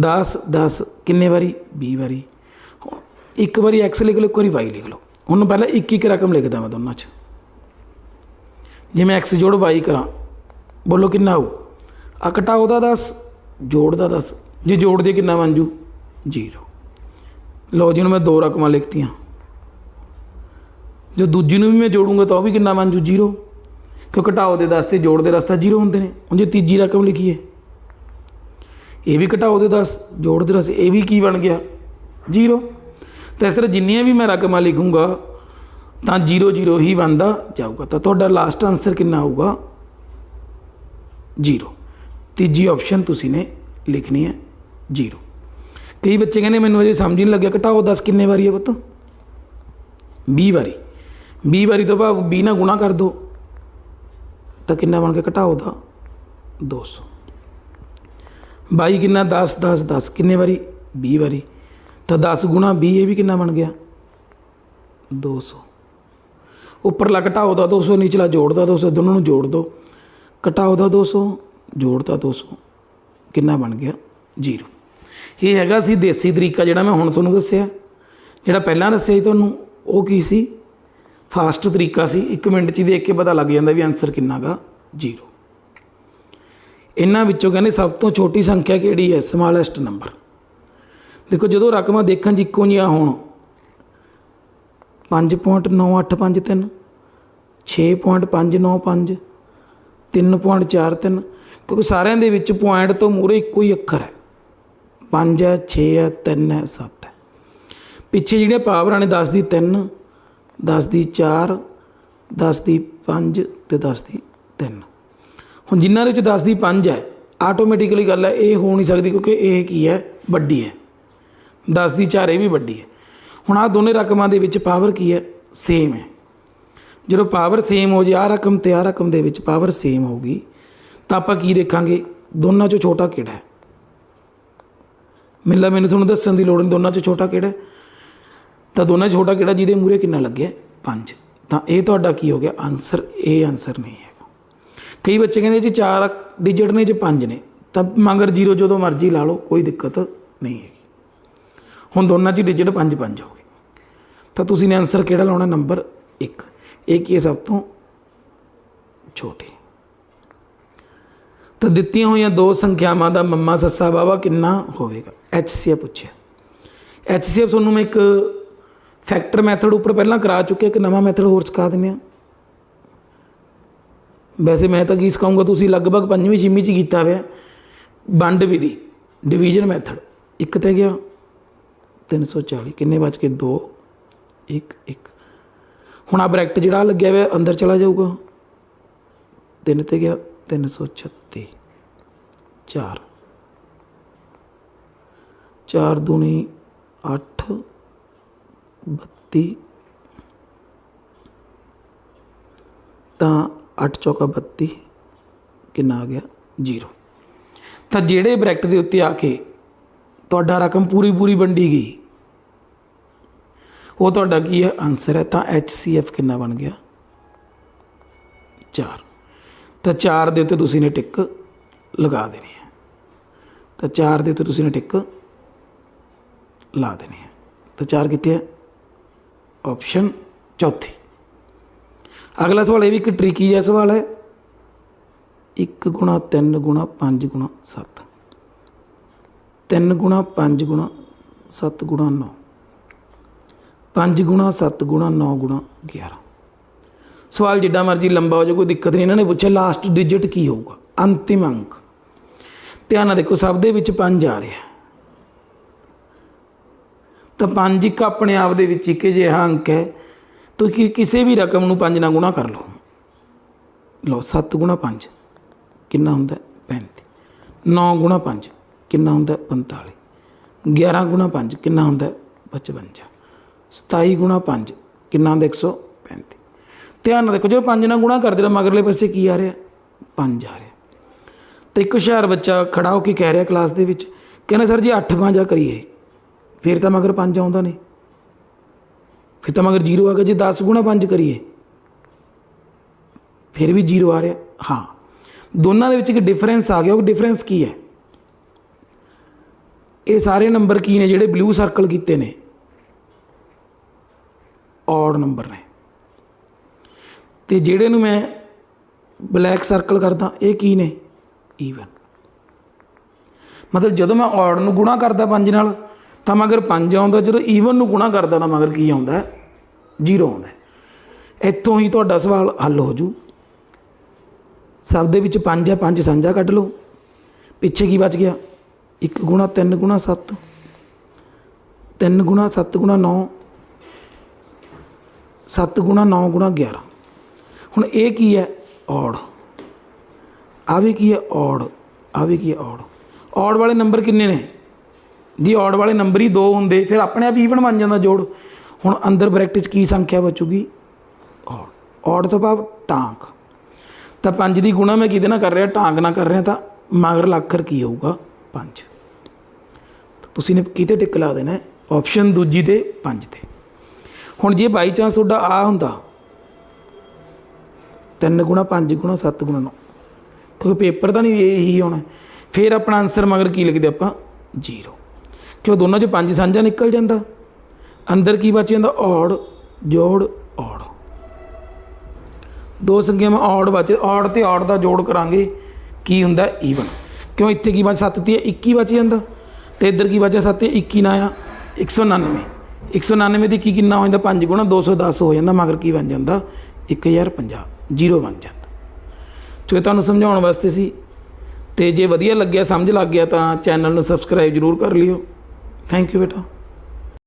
10 10 ਕਿੰਨੇ ਵਾਰੀ? 20 ਵਾਰੀ। ਹੁਣ ਇੱਕ ਵਾਰੀ x ਲਿਖ ਲਓ, ਇੱਕ ਵਾਰੀ y ਲਿਖ ਲਓ। ਹੁਣ ਪਹਿਲਾਂ ਇੱਕ ਇੱਕ ਰਕਮ ਲਿਖਦਾ ਮੈਂ ਦੋਨਾਂ 'ਚ। ਜੇ ਮੈਂ x ਜੋੜ y ਕਰਾਂ, ਬੋਲੋ ਕਿੰਨਾ ਆਊ ਆ ਘਟਾਓ ਦਾ 10 ਜੋੜ ਦਾ 10 ਜੇ ਜੋੜ ਦੇ ਕਿੰਨਾ ਬਣ ਜੂ? 0 ਲਓ ਜੀ, ਹੁਣ ਮੈਂ ਦੋ ਰਕਮਾਂ ਲਿਖਤੀਆਂ। ਜੋ ਦੂਜੀ ਨੂੰ ਵੀ ਮੈਂ ਜੋੜੂੰਗਾ ਤਾਂ ਉਹ ਵੀ ਕਿੰਨਾ ਬਣ ਜੂ? ਜੀਰੋ। ਕਿਉਂ ਘਟਾਓ ਦੇ ਦਸ ਤੇ ਜੋੜ ਦੇ 10 ਤਾਂ 0 ਹੁੰਦੇ ਨੇ। ਹੁਣ ਜੇ ਤੀਜੀ ਰਕਮ ਲਿਖੀਏ ਇਹ ਵੀ ਘਟਾਓ ਦੇ 10 ਜੋੜ ਦੇ 10 ਇਹ ਵੀ ਕੀ ਬਣ ਗਿਆ? ਜੀਰੋ। ਤਾਂ ਇਸ ਤਰ੍ਹਾਂ ਜਿੰਨੀਆਂ ਵੀ ਮੈਂ ਰਕਮਾਂ ਲਿਖੂੰਗਾ, ਤਾਂ 0 0 ਹੀ ਬਣਦਾ ਜਾਊਗਾ। ਤਾਂ ਤੁਹਾਡਾ ਲਾਸਟ ਆਨਸਰ ਕਿੰਨਾ ਆਊਗਾ ਜੀਰੋ। ਤੀਜੀ ਆਪਸ਼ਨ ਤੁਸੀਂ ਨੇ ਲਿਖਣੀ ਹੈ ਜੀਰੋ। ਕਈ ਬੱਚੇ ਕਹਿੰਦੇ ਮੈਨੂੰ ਅਜੇ ਸਮਝ ਨਹੀਂ ਲੱਗਿਆ ਘਟਾਓ 10 ਕਿੰਨੇ ਵਾਰੀ ਹੈ ਪੁੱਤ? 20 ਵਾਰੀ। 20 ਵਾਰੀ ਤੋਂ ਭਾਵ 20 ਨਾਲ ਗੁਣਾ ਕਰ ਦਿਓ ਤਾਂ ਕਿੰਨਾ ਬਣ ਕੇ ਘਟਾਓ ਦਾ 200 22 ਕਿੰਨਾ? 10 10 10 ਕਿੰਨੇ ਵਾਰੀ? 20 ਵਾਰੀ। ਤਾਂ 10 ਗੁਣਾ 20 ਇਹ ਵੀ ਕਿੰਨਾ ਬਣ ਗਿਆ? 200 ਉੱਪਰਲਾ ਘਟਾਓ ਦਾ 200 ਨੀਚਲਾ ਜੋੜ ਦਾ 200 ਦੋਨਾਂ ਨੂੰ ਜੋੜ ਦਿਓ ਘਟਾਓ ਦਾ 200 ਜੋੜ ਦਾ 200 ਕਿੰਨਾ ਬਣ ਗਿਆ? 0 ਇਹ ਹੈਗਾ ਸੀ ਦੇਸੀ ਤਰੀਕਾ ਜਿਹੜਾ ਮੈਂ ਹੁਣ ਤੁਹਾਨੂੰ ਦੱਸਿਆ। ਜਿਹੜਾ ਪਹਿਲਾਂ ਦੱਸਿਆ ਸੀ ਤੁਹਾਨੂੰ, ਉਹ ਕੀ ਸੀ? ਫਾਸਟ ਤਰੀਕਾ ਸੀ। 1 ਮਿੰਟ 'ਚ ਹੀ ਦੇਖ ਕੇ ਪਤਾ ਲੱਗ ਜਾਂਦਾ ਵੀ ਆਨਸਰ ਕਿੰਨਾ ਗਾ। 0 ਇਹਨਾਂ ਵਿੱਚੋਂ ਕਹਿੰਦੇ ਸਭ ਤੋਂ ਛੋਟੀ ਸੰਖਿਆ ਕਿਹੜੀ ਹੈ? ਸਮਾਲੈਸਟ ਨੰਬਰ ਦੇਖੋ, ਜਦੋਂ ਰਕਮਾਂ ਦੇਖਣ 'ਚ ਇੱਕੋ ਜਿਹੀਆਂ ਹੋਣ 5.9853 6.595 3.43 ਕਿਉਂਕਿ ਸਾਰਿਆਂ ਦੇ ਵਿੱਚ ਪੁਆਇੰਟ ਤੋਂ ਮੂਰੇ ਇੱਕੋ ਹੀ ਅੱਖਰ ਹੈ। 5 ਹੈ 6 ਹੈ 3 ਹੈ 7 ਹੈ। ਪਿੱਛੇ ਜਿਹੜੀਆਂ ਪਾਵਰਾਂ ਨੇ 10 ਦੀ 3 ਦਸ ਦੀ ਚਾਰ, ਦਸ ਦੀ ਪੰਜ ਅਤੇ ਦਸ ਦੀ ਤਿੰਨ। ਹੁਣ ਜਿਨ੍ਹਾਂ ਵਿੱਚ ਦਸ ਦੀ ਪੰਜ ਹੈ ਆਟੋਮੈਟਿਕਲੀ ਗੱਲ ਹੈ, ਇਹ ਹੋ ਨਹੀਂ ਸਕਦੀ ਕਿਉਂਕਿ ਇਹ ਕੀ ਹੈ? ਵੱਡੀ ਹੈ। ਦਸ ਦੀ ਚਾਰ ਇਹ ਵੀ ਵੱਡੀ ਹੈ। ਹੁਣ ਆਹ ਦੋਨੇ ਰਕਮਾਂ ਦੇ ਵਿੱਚ ਪਾਵਰ ਕੀ ਹੈ? ਸੇਮ ਹੈ। ਜਦੋਂ ਪਾਵਰ ਸੇਮ ਹੋ ਜੇ ਆ ਰਕਮ ਤੇ ਆ ਰਕਮ ਦੇ ਵਿੱਚ ਪਾਵਰ ਸੇਮ ਹੋਗੀ ਤਾਂ ਆਪਾਂ ਕੀ ਦੇਖਾਂਗੇ? ਦੋਨਾਂ ਚੋਂ ਛੋਟਾ ਕਿਹੜਾ ਹੈ? ਮਿਲਦਾ ਮੈਨੂੰ ਤੁਹਾਨੂੰ ਦੱਸਣ ਦੀ ਲੋੜ ਨਹੀਂ, ਦੋਨਾਂ ਚੋਂ ਛੋਟਾ ਕਿਹੜਾ ਹੈ? ਤਾਂ ਦੋਨਾਂ ਛੋਟਾ ਕਿਹੜਾ ਜਿਹਦੇ ਮੂਰੇ ਕਿੰਨਾ ਲੱਗਿਆ? 5 ਤਾਂ ਇਹ ਤੁਹਾਡਾ ਕੀ ਹੋ ਗਿਆ? ਆਨਸਰ ਇਹ ਆਨਸਰ ਨਹੀਂ ਹੈਗਾ। ਕਈ ਬੱਚੇ ਕਹਿੰਦੇ ਜੀ ਚਾਰ ਡਿਜਟ ਨੇ ਜੇ ਪੰਜ ਨੇ, ਤਾਂ ਮਗਰ ਜੀਰੋ ਜਦੋਂ ਮਰਜ਼ੀ ਲਾ ਲਓ, ਕੋਈ ਦਿੱਕਤ ਨਹੀਂ ਹੈਗੀ। ਹੁਣ ਦੋਨਾਂ 'ਚ ਡਿਜਟ 5 5 ਹੋ ਗਏ। ਤਾਂ ਤੁਸੀਂ ਨੇ ਆਨਸਰ ਕਿਹੜਾ ਲਾਉਣਾ? ਨੰਬਰ 1 ਇਹ ਕੀ ਹੈ? ਸਭ ਤੋਂ ਛੋਟੀ। ਤਾਂ ਦਿੱਤੀਆਂ ਹੋਈਆਂ ਦੋ ਸੰਖਿਆਵਾਂ ਦਾ ਮੰਮਾ ਸੱਸਾ ਬਾਵਾ ਕਿੰਨਾ ਹੋਵੇਗਾ? ਐਚਸੀਐਫ ਪੁੱਛਿਆ। ਐਚਸੀਐਫ ਤੁਹਾਨੂੰ ਮੈਂ ਇੱਕ ਫੈਕਟਰ ਮੈਥਡ ਉੱਪਰ ਪਹਿਲਾਂ ਕਰਾ ਚੁੱਕੇ ਇੱਕ ਨਵਾਂ ਮੈਥਡ ਹੋਰ ਸਿਖਾ ਦਿੰਦੇ ਆ। ਵੈਸੇ ਮੈਂ ਤਾਂ ਕੀ ਸਿਖਾਉਂਗਾ ਤੁਸੀਂ ਲਗਭਗ ਪੰਜਵੀਂ, ਛੇਵੀਂ ਚ ਕੀਤਾ ਹੋਇਆ। ਵੰਡ ਵਿਧੀ ਡਿਵੀਜ਼ਨ ਮੈਥਡ ਇੱਕ ਤੇ ਗਿਆ 340 ਕਿੰਨੇ ਬਚ ਕੇ 2 1 1 ਹੁਣ ਆ ਬ੍ਰੈਕਟ ਜਿਹੜਾ ਲੱਗਿਆ ਹੋਇਆ, ਅੰਦਰ ਚਲਾ ਜਾਊਗਾ। 3 ਤੇ ਗਿਆ 336 4 4 ਦੂਣੀ 8 32 ਤਾਂ 8 ਚੌਕਾ 32 ਕਿੰਨਾ ਆ ਗਿਆ? 0 ਤਾਂ ਜਿਹੜੇ ਬ੍ਰੈਕਟ ਦੇ ਉੱਤੇ ਆ ਕੇ ਤੁਹਾਡਾ ਰਕਮ ਪੂਰੀ ਪੂਰੀ ਵੰਡੀ ਗਈ, ਉਹ ਤੁਹਾਡਾ ਕੀ ਹੈ? ਆਨਸਰ ਹੈ, ਤਾਂ HCF ਕਿੰਨਾ ਬਣ ਗਿਆ? 4 ਤਾਂ 4 ਦੇ ਉੱਤੇ ਤੁਸੀਂ ਨੇ ਟਿਕ ਲਗਾ ਦੇਣੀ ਹੈ। ਤਾਂ 4 ਦੇ ਉੱਤੇ ਤੁਸੀਂ ਨੇ ਟਿਕ ਲਾ ਦੇਣੀ ਹੈ। ਤਾਂ 4 ਕਿੱਥੇ ਹੈ? ਆਪਸ਼ਨ ਚੌਥੀ। ਅਗਲਾ ਸਵਾਲ ਇਹ ਵੀ ਇੱਕ ਟ੍ਰਿਕੀ ਜਿਹਾ ਸਵਾਲ ਹੈ। 1 ਗੁਣਾ 3 ਗੁਣਾ 5 ਗੁਣਾ 7 3 ਗੁਣਾ 5 ਗੁਣਾ 7 ਗੁਣਾ 9 5 ਗੁਣਾ 7 ਗੁਣਾ 9 ਗੁਣਾ 11 ਸਵਾਲ ਜਿੱਡਾ ਮਰਜ਼ੀ ਲੰਬਾ ਹੋ ਜਾਵੇ ਕੋਈ ਦਿੱਕਤ ਨਹੀਂ। ਇਹਨਾਂ ਨੇ ਪੁੱਛਿਆ ਲਾਸਟ ਡਿਜਿਟ ਕੀ ਹੋਊਗਾ? ਅੰਤਿਮ ਅੰਕ। ਧਿਆਨ ਨਾਲ ਦੇਖੋ, ਸਭ ਦੇ ਵਿੱਚ 5 ਆ ਰਿਹਾ। ਤਾਂ 5 ਇੱਕ ਆਪਣੇ ਆਪ ਦੇ ਵਿੱਚ ਇੱਕ ਅਜਿਹਾ ਅੰਕ ਹੈ। ਤੁਸੀਂ ਕਿਸੇ ਵੀ ਰਕਮ ਨੂੰ 5 ਨਾਲ ਗੁਣਾ ਕਰ ਲਓ। ਲਓ 7 ਗੁਣਾ 5 ਕਿੰਨਾ ਹੁੰਦਾ? ਹੈ? 35 9 ਗੁਣਾ 5 ਕਿੰਨਾ ਹੁੰਦਾ? ਹੈ? 45 11 ਗੁਣਾ 5 ਕਿੰਨਾ ਹੁੰਦਾ? ਹੈ? 55 27 ਗੁਣਾ 5 ਕਿੰਨਾ ਹੁੰਦਾ? 135 ਧਿਆਨ ਨਾਲ ਦੇਖੋ, ਜਦੋਂ 5 ਨਾਲ ਗੁਣਾ ਕਰਦੇ ਤਾਂ ਮਗਰਲੇ ਪਾਸੇ ਕੀ ਆ ਰਿਹਾ? 5 ਆ ਰਿਹਾ। ਤੇ ਇੱਕ ਹੁਸ਼ਿਆਰ ਬੱਚਾ ਖੜਾ ਹੋ ਕੇ ਕਹਿ ਰਿਹਾ ਕਲਾਸ ਦੇ ਵਿੱਚ, ਕਹਿੰਦਾ, ਸਰ ਜੀ 8 5 ਕਰੀਏ। ਫਿਰ ਤਾਂ ਮਗਰ 5 ਆਉਂਦਾ ਨਹੀਂ। ਫਿਰ ਤਾਂ ਮਗਰ 0 ਆ ਗਿਆ, ਜੇ 10 ਗੁਣਾ 5 ਕਰੀਏ। ਫਿਰ ਵੀ 0 ਆ ਰਿਹਾ। ਹਾਂ। ਦੋਨਾਂ ਦੇ ਵਿੱਚ ਇੱਕ ਡਿਫਰੈਂਸ ਆ ਗਿਆ। ਉਹ ਡਿਫਰੈਂਸ ਕੀ ਹੈ? ਇਹ ਸਾਰੇ ਨੰਬਰ ਕੀ ਨੇ ਜਿਹੜੇ ਬਲੂ ਸਰਕਲ ਕੀਤੇ ਨੇ? ਔਡ ਨੰਬਰ ਨੇ। ਤੇ ਜਿਹੜੇ ਨੂੰ ਮੈਂ ਬਲੈਕ ਸਰਕਲ ਕਰਦਾ, ਇਹ ਕੀ ਨੇ? ਈਵਨ ਮਤਲਬ ਜਦੋਂ ਮੈਂ ਔਡ ਨੂੰ ਗੁਣਾ ਕਰਦਾ 5 ਨਾਲ ਤਾਂ ਮਗਰ 5 ਆਉਂਦਾ, ਜਦੋਂ ਈਵਨ ਨੂੰ ਗੁਣਾ ਕਰਦਾ ਤਾਂ ਮਗਰ ਕੀ ਆਉਂਦਾ? ਜ਼ੀਰੋ ਆਉਂਦਾ। ਇੱਥੋਂ ਹੀ ਤੁਹਾਡਾ ਸਵਾਲ ਹੱਲ ਹੋ ਜੂ। ਸਭ ਦੇ ਵਿੱਚ 5 ਹੈ 5 ਸਾਂਝਾ ਕੱਢ ਲਓ। ਪਿੱਛੇ ਕੀ ਬਚ ਗਿਆ? 1 ਗੁਣਾ 3 ਗੁਣਾ 7 3 ਗੁਣਾ 7 ਗੁਣਾ 9 7 ਗੁਣਾ 9 ਗੁਣਾ 11 ਹੁਣ ਇਹ ਕੀ ਹੈ? ਔੜ। ਆ ਵੀ ਕੀ ਹੈ? ਔੜ। ਆ ਵੀ ਕੀ ਹੈ? ਔੜ। ਔੜ ਵਾਲੇ ਨੰਬਰ ਕਿੰਨੇ ਨੇ? ਜੀ ਔਡ ਵਾਲੇ ਨੰਬਰ ਹੀ ਦੋ ਹੁੰਦੇ, ਫਿਰ ਆਪਣੇ ਆਪ ਈਵਨ ਬਣ ਜਾਂਦਾ ਜੋੜ। ਹੁਣ ਅੰਦਰ ਬ੍ਰੈਕਟ 'ਚ ਕੀ ਸੰਖਿਆ ਬਚੂਗੀ? ਔਡ ਔੜ ਤੋਂ ਭਾਵ ਟਾਂਕ। ਤਾਂ 5 ਦੀ ਗੁਣਾ ਮੈਂ ਕਿਹਦੇ ਨਾਲ ਕਰ ਰਿਹਾ? ਟਾਂਕ ਨਾਲ ਕਰ ਰਿਹਾ ਤਾਂ ਮਗਰ ਅੱਖਰ ਕੀ ਹੋਊਗਾ? 5 ਤੁਸੀਂ ਨੇ ਕਿਤੇ ਟਿਕ ਲਾ ਦੇਣਾ? ਆਪਸ਼ਨ ਦੂਜੀ ਤੇ 5 ਤੇ। ਹੁਣ ਜੇ ਬਾਈ ਚਾਂਸ ਤੁਹਾਡਾ ਆ ਹੁੰਦਾ 3 ਗੁਣਾ 5 ਗੁਣਾ 7 ਗੁਣਾ 9 ਕਿਉਂਕਿ ਪੇਪਰ ਤਾਂ ਨਹੀਂ ਇਹੀ ਹੋਣਾ। ਫਿਰ ਆਪਣਾ ਆਨਸਰ ਮਗਰ ਕੀ ਲਿਖਦੇ ਆਪਾਂ? 0 ਕਿਉਂ ਦੋਨਾਂ 'ਚ ਪੰਜ ਸਾਂਝਾ ਨਿਕਲ ਜਾਂਦਾ। ਅੰਦਰ ਕੀ ਬਚ ਜਾਂਦਾ? ਔੜ, ਜੋੜ, ਔੜ। ਦੋ ਸੰਖਿਆਵਾਂ ਔੜ ਬਚ, ਔੜ ਤੇ ਔੜ ਦਾ ਜੋੜ ਕਰਾਂਗੇ। ਕੀ ਹੁੰਦਾ? ਈਵਨ ਕਿਉਂ ਇੱਥੇ ਕੀ ਬਚ 7 ਤੇ 21 ਬਚ ਜਾਂਦਾ? ਤੇ ਇੱਧਰ ਕੀ ਬਚਿਆ? 7 ਤੇ 21 ਨਾ ਆ। 199 199 ਦੀ ਕੀ ਕਿੰਨਾ ਹੋ ਜਾਂਦਾ? 5 ਗੁਣਾ 210 ਹੋ ਜਾਂਦਾ, ਮਗਰ ਕੀ ਬਣ ਜਾਂਦਾ? 1050 ਜ਼ੀਰੋ ਬਣ ਜਾਂਦਾ। ਜੋ ਇਹ ਤੁਹਾਨੂੰ ਸਮਝਾਉਣ ਵਾਸਤੇ ਸੀ। ਤੇ ਜੇ ਵਧੀਆ ਲੱਗਿਆ, ਸਮਝ ਲੱਗ ਗਿਆ, ਤਾਂ ਚੈਨਲ ਨੂੰ ਸਬਸਕ੍ਰਾਈਬ ਜ਼ਰੂਰ ਕਰ ਲਿਓ। थैंक यू बेटा